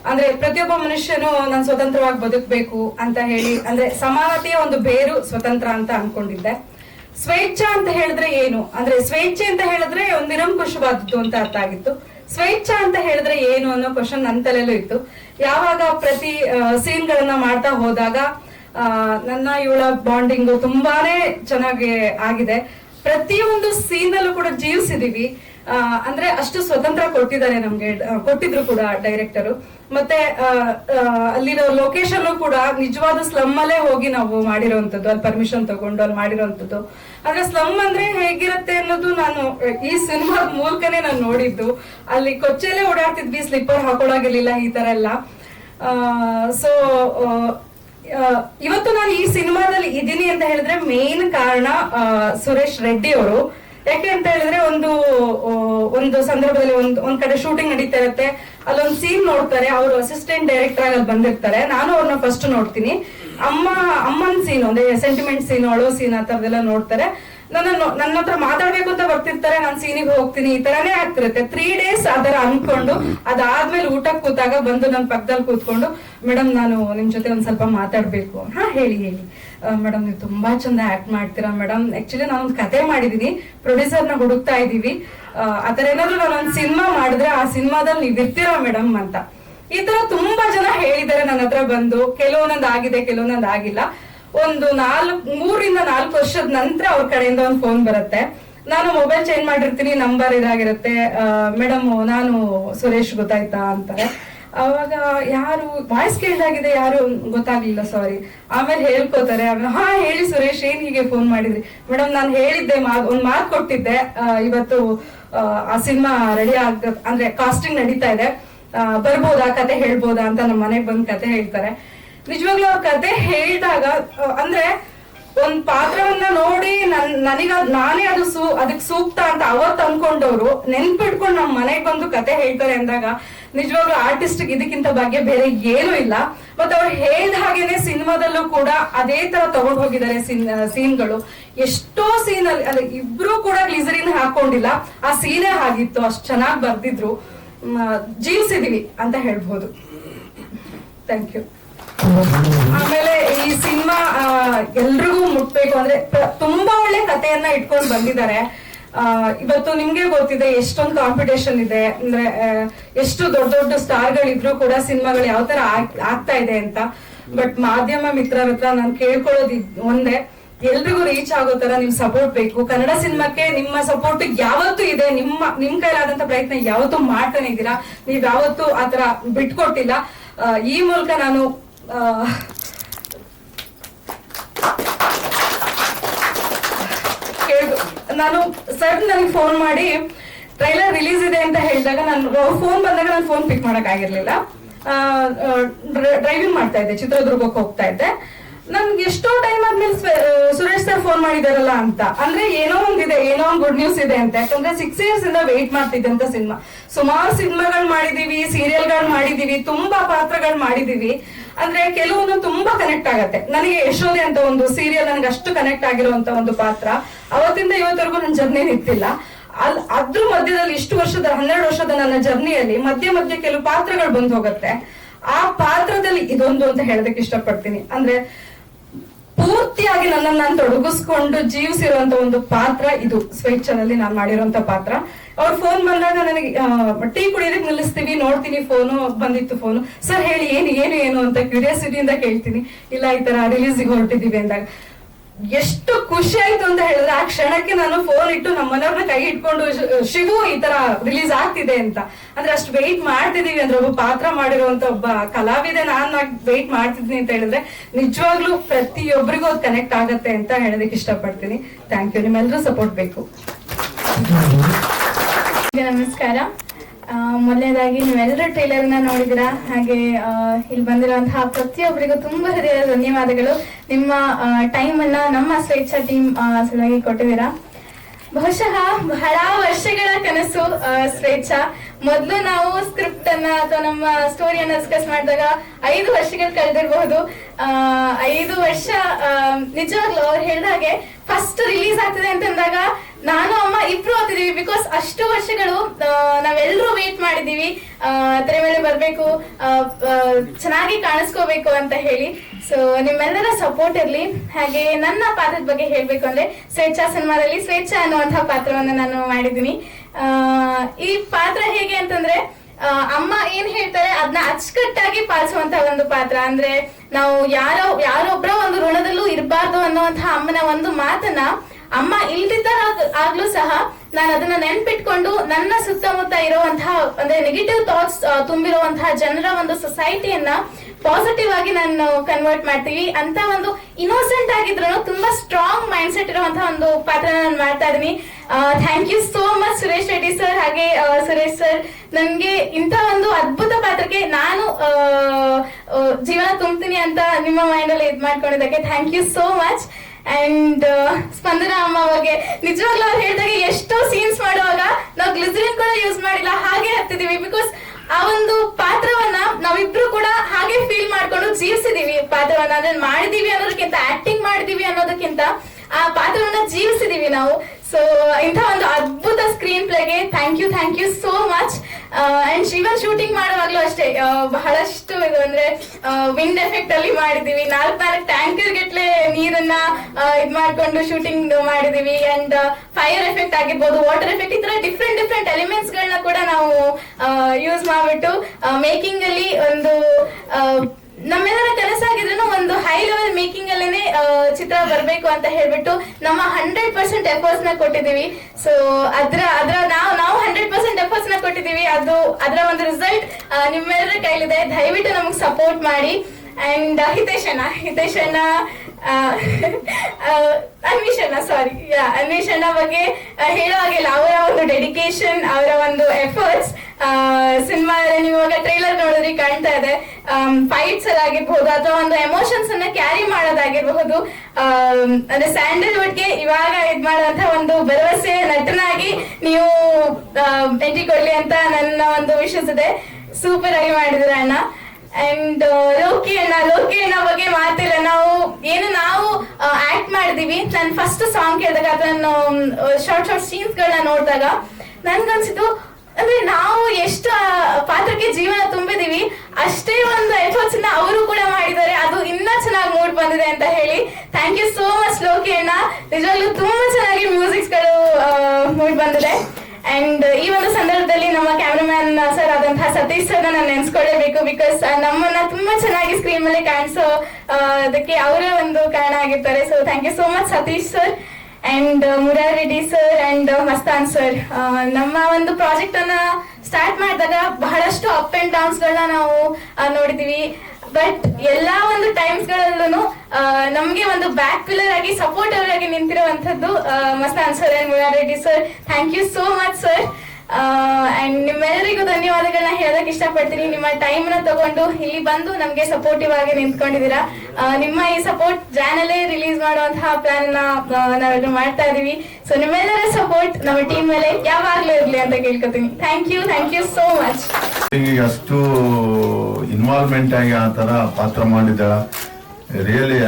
ಅಂದ್ರೆ ಪ್ರತಿಯೊಬ್ಬ ಮನುಷ್ಯನು ನಾನು ಸ್ವತಂತ್ರವಾಗಿ ಬದುಕಬೇಕು ಅಂತ ಹೇಳಿ, ಅಂದ್ರೆ ಸಮಾನತೆಯ ಒಂದು ಬೇರು ಸ್ವತಂತ್ರ ಅಂತ ಅನ್ಕೊಂಡಿದ್ದೆ. ಸ್ವೇಚ್ಛಾ ಅಂತ ಹೇಳಿದ್ರೆ ಏನು? ಅಂದ್ರೆ ಸ್ವೇಚ್ಛೆ ಅಂತ ಹೇಳಿದ್ರೆ ಒಂದು ನಿರಂಕುಶವಾದದ್ದು ಅಂತ ಅರ್ಥ ಆಗಿತ್ತು. ಸ್ವೇಚ್ಛ ಅಂತ ಹೇಳಿದ್ರೆ ಏನು ಅನ್ನೋ ಕ್ವಶನ್ ನನ್ನ ತಲೆಯಲ್ಲೂ ಇತ್ತು. ಯಾವಾಗ ಪ್ರತಿ ಸೀನ್ ಗಳನ್ನ ಮಾಡ್ತಾ ಹೋದಾಗ ನನ್ನ ಇವಳ ಬಾಂಡಿಂಗ್ ತುಂಬಾನೇ ಚೆನ್ನಾಗಿ ಆಗಿದೆ. ಪ್ರತಿಯೊಂದು ಸೀನ್ ಅಲ್ಲೂ ಕೂಡ ಜೀವಿಸಿದೀವಿ. ಅಂದ್ರೆ ಅಷ್ಟು ಸ್ವತಂತ್ರ ಕೊಟ್ಟಿದ್ದಾರೆ ನಮ್ಗೆ ಕೊಟ್ಟಿದ್ರು ಕೂಡ ಡೈರೆಕ್ಟರು ಮತ್ತೆ ಅಲ್ಲಿರೋ ಲೊಕೇಶನ್ ಕೂಡ ನಿಜವಾದ ಸ್ಲಮ್ ಅಲ್ಲೇ ಹೋಗಿ ನಾವು ಮಾಡಿರೋಂಥದ್ದು, ಅಲ್ಲಿ ಪರ್ಮಿಷನ್ ತಗೊಂಡು ಅಲ್ಲಿ ಮಾಡಿರೋಂಥದ್ದು. ಆದ್ರೆ ಸ್ಲಮ್ ಅಂದ್ರೆ ಹೇಗಿರುತ್ತೆ ಅನ್ನೋದು ನಾನು, ಈ ಸಿನಿಮಾ ಮೂಲಕನೇ ನಾನು ನೋಡಿದ್ದು. ಅಲ್ಲಿ ಕೊಚ್ಚೆಲ್ಲೇ ಓಡಾಡ್ತಿದ್ವಿ ಸ್ಲಿಪ್ಪರ್ ಹಾಕೊಳಾಗಿರ್ಲಿಲ್ಲ ಈ ತರ ಎಲ್ಲ. ಸೊ ಇವತ್ತು ನಾನು ಈ ಸಿನಿಮಾದಲ್ಲಿ ಇದ್ದೀನಿ ಅಂತ ಹೇಳಿದ್ರೆ ಮೇನ್ ಕಾರಣ ಸುರೇಶ್ ರೆಡ್ಡಿ ಅವರು. ಯಾಕೆ ಅಂತ ಹೇಳಿದ್ರೆ ಒಂದು ಒಂದು ಸಂದರ್ಭದಲ್ಲಿ ಒಂದ್ ಒಂದ್ ಕಡೆ ಶೂಟಿಂಗ್ ನಡೀತಾ ಇರುತ್ತೆ. ಅಲ್ಲೊಂದು ಸೀನ್ ನೋಡ್ತಾರೆ, ಅವರು ಅಸಿಸ್ಟೆಂಟ್ ಡೈರೆಕ್ಟರ್ ಆಗಿ ಅಲ್ಲಿ ಬಂದಿರ್ತಾರೆ. ನಾನು ಅವ್ರನ್ನ ಫಸ್ಟ್ ನೋಡ್ತೀನಿ. ಅಮ್ಮ, ಅಮ್ಮನ್ ಸೀನ್ ಅಂದ್ರೆ ಸೆಂಟಿಮೆಂಟ್ ಸೀನ್ ಅಳೋ ಸೀನ್ ಆ ತರದೆಲ್ಲ ನೋಡ್ತಾರೆ. ನನ್ನ ನನ್ನ ಹತ್ರ ಮಾತಾಡ್ಬೇಕು ಅಂತ ಬರ್ತಿರ್ತಾರೆ, ನಾನು ಸೀನಿಗೆ ಹೋಗ್ತೀನಿ. ಈ ತರಾನೇ ಆಗ್ತಿರುತ್ತೆ. ತ್ರೀ ಡೇಸ್ ಅದರ ಅನ್ಕೊಂಡು, ಅದಾದ್ಮೇಲೆ ಊಟಕ್ಕೆ ಕೂತಾಗ ಬಂದು ನನ್ನ ಪಕ್ಕದಲ್ಲಿ ಕೂತ್ಕೊಂಡು, ಮೇಡಮ್, ನಾನು ನಿಮ್ ಜೊತೆ ಒಂದ್ ಸ್ವಲ್ಪ ಮಾತಾಡ್ಬೇಕು. ಹಾ, ಹೇಳಿ ಹೇಳಿ. ಮೇಡಮ್ ನೀವು ತುಂಬಾ ಚಂದ ಆಕ್ಟ್ ಮಾಡ್ತೀರಾ ಮೇಡಮ್ ಆಕ್ಚುಲಿ ನಾನೊಂದು ಕತೆ ಮಾಡಿದೀನಿ. ಪ್ರೊಡ್ಯೂಸರ್ನ ಹುಡುಕ್ತಾ ಇದೀವಿ. ಆ, ಆತರ ಏನಾದ್ರು ನಾನು ಒಂದು ಸಿನಿಮಾ ಮಾಡಿದ್ರೆ ಆ ಸಿನಿಮಾದಲ್ಲಿ ನೀವು ಇರ್ತೀರಾ ಮೇಡಮ್ ಅಂತ. ಈ ತರ ತುಂಬಾ ಜನ ಹೇಳಿದ್ದಾರೆ ನನ್ನ ಹತ್ರ ಬಂದು. ಕೆಲವೊಂದೊಂದು ಆಗಿದೆ ಕೆಲವೊಂದೊಂದು ಆಗಿಲ್ಲ. ಒಂದು ನಾಲ್ಕು ಮೂರಿಂದ ನಾಲ್ಕು ವರ್ಷದ ನಂತರ ಅವ್ರ ಕಡೆಯಿಂದ ಒಂದು ಫೋನ್ ಬರುತ್ತೆ. ನಾನು ಮೊಬೈಲ್ ಚೇಂಜ್ ಮಾಡಿರ್ತೀನಿ ನಂಬರ್ ಇದಾಗಿರುತ್ತೆ. ಮೇಡಮ್ ನಾನು ಸುರೇಶ್ ಗೊತ್ತಾಯ್ತಾ ಅಂತಾರೆ. ಅವಾಗ ಯಾರು ವಾಯ್ಸ್ ಕೇಳ್ದಾಗಿದೆ ಯಾರು ಗೊತ್ತಾಗ್ಲಿಲ್ಲ ಸಾರಿ ಆಮೇಲೆ ಹೇಳ್ಕೋತಾರೆ ಆಮೇಲೆ ಹಾ ಹೇಳಿ ಸುರೇಶ್ ಏನ್ ಹೀಗೆ ಫೋನ್ ಮಾಡಿದ್ರಿ? ಮೇಡಮ್ ನಾನು ಹೇಳಿದ್ದೆ ಒಂದ್ ಮಾತು ಕೊಟ್ಟಿದ್ದೆ ಇವತ್ತು ಆ, ಸಿನಿಮಾ ರೆಡಿ ಆಗ ಅಂದ್ರೆ ಕಾಸ್ಟಿಂಗ್ ನಡೀತಾ ಇದೆ. ಬರ್ಬೋದಾ ಕತೆ ಹೇಳ್ಬೋದಾ ಅಂತ ನಮ್ಮ ಮನೆಗೆ ಬಂದ್ ಕತೆ ಹೇಳ್ತಾರೆ. ನಿಜವಾಗ್ಲೂ ಅವ್ರ ಕತೆ ಹೇಳಿದಾಗ ಅಂದ್ರೆ ಒಂದ್ ಪಾತ್ರವನ್ನ ನೋಡಿ ನನ್ ನನಗ ನಾನೇ ಅದು ಸೂ ಅದಕ್ ಸೂಕ್ತ ಅಂತ ಅವತ್ ಅನ್ಕೊಂಡವ್ರು ನೆನ್ಪಿಟ್ಕೊಂಡು ನಮ್ ಮನೆಗ್ ಬಂದು ಕತೆ ಹೇಳ್ತಾರೆ ಅಂದಾಗ ನಿಜವಾಗ್ಲೂ ಆರ್ಟಿಸ್ಟ್ ಇದಕ್ಕಿಂತ ಬಗ್ಗೆ ಬೇರೆ ಏನೂ ಇಲ್ಲ. ಮತ್ತೆ ಅವ್ರು ಹೇಳ್ದ ಹಾಗೇನೆ ಸಿನಿಮಾದಲ್ಲೂ ಕೂಡ ಅದೇ ತರ ತಗೊಂಡ್ ಹೋಗಿದ್ದಾರೆ ಸೀನ್ಗಳು. ಎಷ್ಟೋ ಸೀನ್ ಅಲ್ಲಿ ಅಲ್ಲಿ ಇಬ್ರು ಕೂಡ ಗ್ಲಿಸರಿನ್ ಹಾಕೊಂಡಿಲ್ಲ. ಆ ಸೀನೇ ಆಗಿತ್ತು, ಅಷ್ಟ್ ಚೆನ್ನಾಗಿ ಬರ್ದಿದ್ರು. ಜೀವಿಸಿದೀವಿ ಅಂತ ಹೇಳ್ಬೋದು. ಥ್ಯಾಂಕ್ ಯು ಆಮೇಲೆ ಈ ಸಿನಿಮಾ ಎಲ್ರಿಗೂ ಮುಟ್ಬೇಕು ಅಂದ್ರೆ ತುಂಬಾ ಒಳ್ಳೆ ಕಥೆಯನ್ನ ಇಟ್ಕೊಂಡು ಬಂದಿದ್ದಾರೆ. ಇವತ್ತು ನಿಮ್ಗೆ ಗೊತ್ತಿದೆ ಎಷ್ಟೊಂದು ಕಾಂಪಿಟೇಷನ್ ಇದೆ. ಅಂದ್ರೆ ಎಷ್ಟು ದೊಡ್ಡ ದೊಡ್ಡ ಸ್ಟಾರ್ಗಳಿದ್ರು ಕೂಡ ಸಿನಿಮಾಗಳು ಯಾವ ತರ ಆಗ್ತಾ ಇದೆ ಅಂತ. ಬಟ್ ಮಾಧ್ಯಮ ಮಿತ್ರರ ಹತ್ರ ನಾನು ಕೇಳ್ಕೊಳ್ಳೋದು ಒಂದೇ, ಎಲ್ರಿಗೂ ರೀಚ್ ಆಗೋ ತರ ನಿಮ್ ಸಪೋರ್ಟ್ ಬೇಕು. ಕನ್ನಡ ಸಿನಿಮಾಕ್ಕೆ ನಿಮ್ಮ ಸಪೋರ್ಟ್ ಯಾವತ್ತೂ ಇದೆ. ನಿಮ್ಮ, ನಿಮ್ ಕೈಲಾದಂತ ಪ್ರಯತ್ನ ಯಾವತ್ತು ಮಾಡ್ತಾನೆ ಇದ್ದೀರಾ. ನೀವ್ ಯಾವತ್ತು ಆತರ ಬಿಟ್ಕೊಟ್ಟಿಲ್ಲ. ಈ ಮೂಲಕ ನಾನು ಆ, ಕೇಳ್ದು ನಾನು ಸರ್ ನನಗೆ ಫೋನ್ ಮಾಡಿ ಟ್ರೈಲರ್ ರಿಲೀಸ್ ಇದೆ ಅಂತ ಹೇಳಿದಾಗ ನಾನು ಫೋನ್ ಬಂದಾಗ ನಾನು ಫೋನ್ ಪಿಕ್ ಮಾಡಕ್ ಆಗಿರ್ಲಿಲ್ಲ. ಡ್ರೈವಿಂಗ್ ಮಾಡ್ತಾ ಇದ್ದೆ, ಚಿತ್ರದುರ್ಗಕ್ಕೆ ಹೋಗ್ತಾ ಇದ್ದೆ. ನನ್ಗೆ ಎಷ್ಟೋ ಟೈಮ್ ಆದ್ಮೇಲೆ ಸುರೇಶ್ ಸರ್ ಫೋನ್ ಮಾಡಿದಾರಲ್ಲ ಅಂತ. ಅಂದ್ರೆ ಏನೋ ಒಂದಿದೆ, ಏನೋ ಒಂದು ಗುಡ್ ನ್ಯೂಸ್ ಇದೆ ಅಂತ. ಯಾಕಂದ್ರೆ ಸಿಕ್ಸ್ ಇಯರ್ಸ್ ಇಂದ ವೆಯ್ಟ್ ಮಾಡ್ತಿದ್ದಂತ ಸಿನಿಮಾ. ಸುಮಾರು ಸಿನಿಮಾಗಳು ಮಾಡಿದೀವಿ ಸೀರಿಯಲ್ಗಳು ಮಾಡಿದೀವಿ, ತುಂಬಾ ಪಾತ್ರಗಳು ಮಾಡಿದೀವಿ. ಅಂದ್ರೆ ಕೆಲವೊಂದು ತುಂಬಾ ಕನೆಕ್ಟ್ ಆಗತ್ತೆ. ನನಗೆ ಯಶೋದೆ ಅಂತ ಒಂದು ಸೀರಿಯಲ್ ನನಗೆ ಅಷ್ಟು ಕನೆಕ್ಟ್ ಆಗಿರುವಂತ ಒಂದು ಪಾತ್ರ. ಅವತ್ತಿಂದ ಇವತ್ತವರೆಗೂ ನನ್ನ ಜರ್ನಿ ನಿಂತಿಲ್ಲ. ಅಲ್ ಅದ್ರ ಮಧ್ಯದಲ್ಲಿ ಇಷ್ಟು ವರ್ಷದ, ಹನ್ನೆರಡು ವರ್ಷದ ನನ್ನ ಜರ್ನಿಯಲ್ಲಿ ಮಧ್ಯೆ ಮಧ್ಯೆ ಕೆಲವು ಪಾತ್ರಗಳು ಬಂದು ಹೋಗುತ್ತೆ. ಆ ಪಾತ್ರದಲ್ಲಿ ಇದೊಂದು ಅಂತ ಹೇಳೋದಕ್ಕೆ ಇಷ್ಟಪಡ್ತೀನಿ. ಅಂದ್ರೆ ಪೂರ್ತಿಯಾಗಿ ನನ್ನನ್ನು ನಾನು ತೊಡಗಿಸ್ಕೊಂಡು ಜೀವಿಸಿರುವಂತ ಒಂದು ಪಾತ್ರ ಇದು. ಸ್ವೇಚ್ಛದಲ್ಲಿ ನಾನು ಮಾಡಿರುವಂತ ಪಾತ್ರ. ಅವ್ರು ಫೋನ್ ಬಂದಾಗ ನನಗೆ ಟೀ ಕುಡಿಯೋದಕ್ಕೆ ನಿಲ್ಲಿಸ್ತೀವಿ, ನೋಡ್ತೀನಿ ಫೋನು ಬಂದಿತ್ತು ಫೋನು ಸರ್ ಹೇಳಿ, ಏನು ಏನು ಏನು? ಅಂತ ಕ್ಯೂರಿಯಾಸಿಟಿಯಿಂದ ಕೇಳ್ತೀನಿ. ಇಲ್ಲ, ಈ ತರ ರಿಲೀಸಿಗೆ ಹೊರಟಿದ್ದೀವಿ ಅಂದಾಗ. ಎಷ್ಟು ಖುಷಿ ಆಯ್ತು ಅಂತ ಹೇಳಿದ್ರೆ ಆ ಕ್ಷಣಕ್ಕೆ ನಾನು ಫೋನ್ ಇಟ್ಟು ನಮ್ಮ ಮನೆಯವ್ರನ್ನ ಕೈ ಇಟ್ಕೊಂಡು ಶಿವು ಈ ತರ ರಿಲೀಸ್ ಆಗ್ತಿದೆ ಅಂತ. ಅಂದ್ರೆ ಅಷ್ಟು ವೆಯ್ಟ್ ಮಾಡ್ತಿದೀವಿ ಅಂದ್ರೆ ಒಬ್ಬ ಪಾತ್ರ ಮಾಡಿರುವಂತ ಒಬ್ಬ ಕಲಾವಿದೆ ನಾನ್ ವೆಯ್ಟ್ ಮಾಡ್ತಿದ್ದೀನಿ ಅಂತ ಹೇಳಿದ್ರೆ ನಿಜವಾಗ್ಲೂ ಪ್ರತಿಯೊಬ್ಬರಿಗೂ ಅದು ಕನೆಕ್ಟ್ ಆಗತ್ತೆ ಅಂತ ಹೇಳೋದಕ್ಕೆ ಇಷ್ಟಪಡ್ತೀನಿ. ಥ್ಯಾಂಕ್ ಯು ನಿಮ್ಮೆಲ್ಲರೂ ಸಪೋರ್ಟ್ ಬೇಕು. ನಮಸ್ಕಾರ. ಮೊದಲನೇದಾಗಿ ನೀವೆಲ್ಲರೂ ಟ್ರೈಲರ್ನ ನೋಡಿದಿರಾ ಹಾಗೆ ಇಲ್ಲಿ ಬಂದಿರುವಂತಹ ಪ್ರತಿಯೊಬ್ಬರಿಗೂ ತುಂಬಾ ಹೃದಯದ ಧನ್ಯವಾದಗಳು. ನಿಮ್ಮ ಟೈಮ್ ಅನ್ನ ನಮ್ಮ ಸ್ವೇಚ್ಛಾ ಟೀಮ್ ಸಲುವಾಗಿ ಕೊಟ್ಟಿದ್ದೀರಾ? ಬಹುಶಃ ಬಹಳ ವರ್ಷಗಳ ಕನಸು ಸ್ವೇಚ್ಛಾ. ಮೊದಲು ನಾವು ಸ್ಕ್ರಿಪ್ಟ್ ಅನ್ನ ಅಥವಾ ನಮ್ಮ ಸ್ಟೋರಿಯನ್ನ ಡಿಸ್ಕಸ್ ಮಾಡಿದಾಗ ಐದು ವರ್ಷಗಳು ಕಳೆದಿರಬಹುದು. ಐದು ವರ್ಷ ನಿಜವಾಗ್ಲೂ ಅವ್ರು ಹೇಳಿದಾಗೆ ಫಸ್ಟ್ ರಿಲೀಸ್ ಆಗ್ತಿದೆ ಅಂತಂದಾಗ ನಾನು, ಅಮ್ಮ ಇಬ್ರು ಓದ್ತಿದೀವಿ ಬಿಕಾಸ್ ಅಷ್ಟು ವರ್ಷಗಳು ಮಾಡಿದೀವಿ. ತೆರೆ ಮೇಲೆ ಬರ್ಬೇಕು. ಚೆನ್ನಾಗಿ ಕಾಣಿಸ್ಕೋಬೇಕು ಅಂತ ಹೇಳಿ. ಸೊ ನಿಮ್ಮೆಲ್ಲರ ಸಪೋರ್ಟ್ ಇರ್ಲಿ. ಹಾಗೆ ನನ್ನ ಪಾತ್ರದ ಬಗ್ಗೆ ಹೇಳ್ಬೇಕು ಅಂದ್ರೆ ಸ್ವೇಚ್ಛಾ ಸಿನಿಮಾದಲ್ಲಿ ಸ್ವೇಚ್ಛಾ ಅನ್ನುವಂತಹ ಪಾತ್ರವನ್ನ ನಾನು ಮಾಡಿದ್ದೀನಿ. ಈ ಪಾತ್ರ ಹೇಗೆ ಅಂತಂದ್ರೆ ಅಮ್ಮ ಏನ್ ಹೇಳ್ತಾರೆ ಅದನ್ನ ಅಚ್ಚುಕಟ್ಟಾಗಿ ಪಾಲಿಸುವಂತಹ ಒಂದು ಪಾತ್ರ. ಅಂದ್ರೆ ನಾವು ಯಾರೋ ಯಾರೊಬ್ಬರ ಒಂದು ಋಣದಲ್ಲೂ ಇರಬಾರ್ದು ಅನ್ನುವಂತಹ ಅಮ್ಮನ ಒಂದು ಮಾತನ್ನ ಅಮ್ಮ ಇಲ್ದಿದ್ದ ಆಗ್ಲೂ ಸಹ ನಾನು ಅದನ್ನ ನೆನ್ಪಿಟ್ಕೊಂಡು ನನ್ನ ಸುತ್ತಮುತ್ತ ಇರುವಂತಹ, ಅಂದ್ರೆ ನೆಗೆಟಿವ್ ಥಾಟ್ಸ್ ತುಂಬಿರುವಂತಹ ಜನರ ಒಂದು ಸೊಸೈಟಿಯನ್ನ ಪಾಸಿಟಿವ್ ಆಗಿ ನಾನು ಕನ್ವರ್ಟ್ ಮಾಡ್ತೀವಿ. ಅಂತ ಒಂದು ಇನ್ನೋಸೆಂಟ್ ಆಗಿದ್ರು ತುಂಬಾ ಸ್ಟ್ರಾಂಗ್ ಮೈಂಡ್ ಸೆಟ್ ಇರುವಂತಹ ಒಂದು ಪಾತ್ರ ನಾನು ಮಾಡ್ತಾ ಇದೀನಿ thank you so much Suresh Reddy sir ಹಾಗೆ ಸುರೇಶ್ ಸರ್ ನನ್ಗೆ ಇಂಥ ಒಂದು ಅದ್ಭುತ ಪಾತ್ರಕ್ಕೆ ನಾನು ಜೀವನ ತುಂಬ್ತೀನಿ ಅಂತ ನಿಮ್ಮ ಮೈಂಡ್ ಅಲ್ಲಿ ಇದ್ ಮಾಡ್ಕೊಂಡಿದ್ದಕ್ಕೆ thank you so much and Spandana ಅಮ್ಮ ಬಗ್ಗೆ ನಿಜವಾಗ್ಲೂ ಅವ್ರು ಹೇಳಿದಾಗ ಎಷ್ಟೋ ಸೀನ್ಸ್ ಮಾಡುವಾಗ ನಾವು ಗ್ಲಿಸರಿನ್ ಕೂಡ ಯೂಸ್ ಮಾಡಿಲ್ಲ, ಹಾಗೆ ಹತ್ತಿದೀವಿ ಬಿಕಾಸ್ ಆ ಒಂದು ಪಾತ್ರವನ್ನ ನಾವಿಬ್ರು ಕೂಡ ಹಾಗೆ ಫೀಲ್ ಮಾಡ್ಕೊಂಡು ಜೀವಿಸಿದೀವಿ. ಪಾತ್ರವನ್ನ ಮಾಡಿದೀವಿ ಅನ್ನೋದಕ್ಕಿಂತ ಆಕ್ಟಿಂಗ್ ಮಾಡಿದೀವಿ ಅನ್ನೋದಕ್ಕಿಂತ ಆ ಪಾತ್ರವನ್ನ ಜೀವಿಸಿದೀವಿ ನಾವು. ಸೊ ಇಂಥ ಒಂದು ಅದ್ಭುತ screen ಪ್ಲೇಗೆ thank you thank you so much and Shivan shooting ಮಾಡುವಾಗ್ಲೂ ಅಷ್ಟೇ ಬಹಳಷ್ಟು ಇದು ಅಂದ್ರೆ ವಿಂಡ್ ಎಫೆಕ್ಟ್ ಅಲ್ಲಿ ಮಾಡಿದೀವಿ. ನಾಲ್ಕು ನಾಲ್ಕು ಟ್ಯಾಂಕರ್ ಗಟ್ಲೆ ನೀರನ್ನ ಇದು ಮಾಡ್ಕೊಂಡು ಶೂಟಿಂಗ್ ಮಾಡಿದೀವಿ. ಅಂಡ್ ಫೈರ್ ಎಫೆಕ್ಟ್ ಆಗಿರ್ಬೋದು ವಾಟರ್ ಎಫೆಕ್ಟ್ ಈ ತರ ಡಿಫ್ರೆಂಟ್ ಡಿಫ್ರೆಂಟ್ ಎಲಿಮೆಂಟ್ಸ್ ಗಳನ್ನ ಕೂಡ ನಾವು ಯೂಸ್ ಮಾಡ್ಬಿಟ್ಟು ಮೇಕಿಂಗ್ ಅಲ್ಲಿ ಒಂದು ನಮ್ಮೆಲ್ಲರ ಕನಸಾಗಿದ್ರು ಒಂದು ಹೈ ಲೆವೆಲ್ ಮೇಕಿಂಗ್ ಅಲ್ಲೇನೆ ಚಿತ್ರ ಬರಬೇಕು ಅಂತ ಹೇಳ್ಬಿಟ್ಟು ನಮ್ಮ ಹಂಡ್ರೆಡ್ ಪರ್ಸೆಂಟ್ ಎಫರ್ಟ್ಸ್ನ ಕೊಟ್ಟಿದೀವಿ ಸೊ ಅದ್ರ ಅದ್ರ ನಾವು ನಾವು ಹಂಡ್ರೆಡ್ ಪರ್ಸೆಂಟ್ ಎಫರ್ಟ್ಸ್ನ ಕೊಟ್ಟಿದೀವಿ ಅದು ಅದರ ಒಂದು ರಿಸಲ್ಟ್ ನಿಮ್ಮೆಲ್ಲರ ಕೈಲಿದೆ. ದಯವಿಟ್ಟು ನಮಗೆ ಸಪೋರ್ಟ್ ಮಾಡಿ. ಅಂಡ್ ಆ, ಆ, ಅನ್ವೇಷಣ ಸಾರಿ ಅನ್ವೇಷಣ ಬಗ್ಗೆ ಹೇಳೋ ಹಾಗಿಲ್ಲ. ಅವರ ಒಂದು ಡೆಡಿಕೇಶನ್ ಅವರ ಒಂದು ಎಫರ್ಟ್ಸ್ ಸಿನಿಮಾ ನೀವು ಇವಾಗ ಟ್ರೈಲರ್ ನೋಡಿದ್ರಿ, ಕಾಣ್ತಾ ಇದೆ. ಫೈಟ್ಸ್ ಅಲ್ಲಿ ಆಗಿರ್ಬಹುದು ಅಥವಾ ಒಂದು ಎಮೋಷನ್ಸ್ ಅನ್ನ ಕ್ಯಾರಿ ಮಾಡೋದಾಗಿರಬಹುದು. ಅಂದ್ರೆ ಸ್ಯಾಂಡಲ್ವುಡ್ಗೆ ಇವಾಗ ಇದ್ ಮಾಡುವಂತ ಒಂದು ಭರವಸೆ, ನಟನಾಗಿ ನೀವು ಎಂಟ್ರಿ ಕೊಡ್ಲಿ ಅಂತ ನನ್ನ ಒಂದು ವಿಶ್ವಾಸ ಇದೆ. ಸೂಪರ್ ಆಗಿ ಮಾಡಿದ್ರ ಅಣ್ಣ. ಅಂಡ್ ಲೋಕಿ ಅಣ್ಣ ಲೋಕಿ ಅಣ್ಣ ಬಗ್ಗೆ ಮಾತಿಲ್ಲ. ನಾವು, ಏನು ನಾವು ಆಕ್ಟ್ ಮಾಡಿದೀವಿ. ನಾನು ಫಸ್ಟ್ ಸಾಂಗ್ ಕೇಳಿದಾಗ ಅದನ್ನು ನಾನು ಶಾರ್ಟ್ ಶಾರ್ಟ್ ಸೀನ್ಸ್ ಗಳನ್ನ ನೋಡಿದಾಗ, ನನ್ಗನ್ಸಿದ್ದು ಅಂದ್ರೆ ನಾವು ಎಷ್ಟು ಪಾತ್ರಕ್ಕೆ ಜೀವನ ತುಂಬಿದೀವಿ, ಅಷ್ಟೇ ಒಂದು ಎಫರ್ಟ್ಸ್ನ ಅವರು ಕೂಡ ಮಾಡಿದ್ದಾರೆ. ಅದು ಇನ್ನ ಚೆನ್ನಾಗಿ ಮೂಡ್ ಬಂದಿದೆ ಅಂತ ಹೇಳಿ. Thank you so much Loki ಅಣ್ಣ. ನಿಜವಾಗ್ಲೂ ತುಂಬಾ ಚೆನ್ನಾಗಿ ಮ್ಯೂಸಿಕ್ಸ್ಗಳು ಮೂಡ್ ಬಂದಿದೆ. ಅಂಡ್ ಈ ಒಂದು ಸಂದರ್ಭದಲ್ಲಿ ನಮ್ಮ ಕ್ಯಾಮ್ರಾಮ್ಯಾನ್ ಸರ್ ಆದಂತಹ ಸತೀಶ್ ಸರ್ ನಾನು ನೆನ್ಸ್ಕೊಳ್ಳೇಬೇಕು ಬಿಕಾಸ್ ನಮ್ಮನ್ನ ತುಂಬಾ ಚೆನ್ನಾಗಿ ಸ್ಕ್ರೀನ್ ಮೇಲೆ ಕಾಣಿಸೋ ಅದಕ್ಕೆ ಅವರೇ ಒಂದು ಕಾರಣ ಆಗಿರ್ತಾರೆ. So thank you so much Satish sir and Murar Reddy sir and Mastan sir ನಮ್ಮ ಒಂದು ಪ್ರಾಜೆಕ್ಟ್ ಅನ್ನ ಸ್ಟಾರ್ಟ್ ಮಾಡಿದಾಗ ಬಹಳಷ್ಟು ಅಪ್ ಅಂಡ್ ಡೌನ್ಸ್ ಗಳನ್ನ ನಾವು ನೋಡಿದೀವಿ. ಬಟ್ ಎಲ್ಲಾ ಒಂದು ಟೈಮ್ಸ್ ಗಳಲ್ಲೂ ನಮ್ಗೆ ಒಂದು ಬ್ಯಾಕ್ ಪಿಲ್ಲರ್ ಆಗಿ ಸಪೋರ್ಟರ್ ಆಗಿ ನಿಂತಿರುವಂತದ್ದು Mastan sir and Murar Reddy sir thank you so much sir and ನಿಮ್ಮೆಲ್ಲರಿಗೂ ಧನ್ಯವಾದಗಳನ್ನ ಹೇಳಕ್ ಇಷ್ಟಪಡ್ತೀನಿ. ನಿಮ್ಮ ಟೈಮ್ನ ತಗೊಂಡು ಇಲ್ಲಿ ಬಂದು ನಮ್ಗೆ ಸಪೋರ್ಟಿವ್ ಆಗಿ ನಿಂತ್ಕೊಂಡಿದ್ದೀರಾ. ನಿಮ್ಮ ಈ ಸಪೋರ್ಟ್ ಜಾನಲ್ಲೇ ರಿಲೀಸ್ ಮಾಡುವಂತಹ ಪ್ಲಾನ್ನ ನಾವೆಲ್ಲರೂ ಮಾಡ್ತಾ ಇದೀವಿ. ಸೊ ನಿಮ್ಮೆಲ್ಲರ ಸಪೋರ್ಟ್ ನಮ್ಮ ಟೀಮ್ ಮೇಲೆ ಯಾವಾಗ್ಲೂ ಇರ್ಲಿ ಅಂತ ಕೇಳ್ಕೊತೀನಿ. Thank you thank you so much ಅಷ್ಟು ಇನ್ವಾಲ್ವ್ಮೆಂಟ್ ಆಗಿ ಆ ತರ ಪಾತ್ರ ಮಾಡಿದ್ದಾಳ ರಿಯಲಿ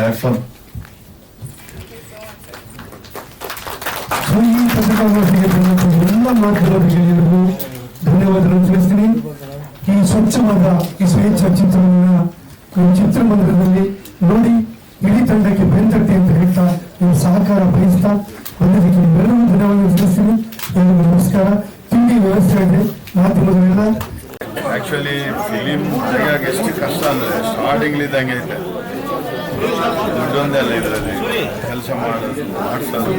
ಎಲ್ಲ ಧನ್ಯವಾದಗಳು ಧನ್ಯವಾದಗಳನ್ನು ತಿಳಿಸ್ತೀನಿ. ಈ ಸ್ವಚ್ಛವಾದ ಈ ಸ್ವೇಚ್ಛ ಚಿತ್ರವನ್ನ ಚಿತ್ರಮಂದಿರದಲ್ಲಿ ನೋಡಿ, ಇಡೀ ತಂಡಕ್ಕೆ ಬೆಂತಟ್ಟಿ ಅಂತ ಹೇಳ್ತಾ ನಿಮ್ಮ ಸಹಕಾರ ಬಯಸ್ತಾ ಬಂದಿದ್ದಕ್ಕೆ ನಿಮ್ಮೆಲ್ಲರೂ ಧನ್ಯವಾದ ತಿಳಿಸ್ತೀನಿ. ನಮಸ್ಕಾರ. ತಿಂಡಿ ವ್ಯವಸ್ಥೆ ಇದೆ. ಮಾಧ್ಯಮದವರೆಲ್ಲ ಆಕ್ಚುಲಿ ಫಿಲಿಂ ತೆಗಿಯಾಕ ಎಷ್ಟು ಕಷ್ಟ ಅಂದ್ರೆ ಸ್ಟಾರ್ಟಿಂಗ್ ಇದ್ದಂಗೆ ಐತೆ. ದುಡ್ಡೊಂದೇ ಅಲ್ಲ ಇದರಲ್ಲಿ ಕೆಲಸ ಮಾಡೋದು ಮಾಡಿಸೋದು.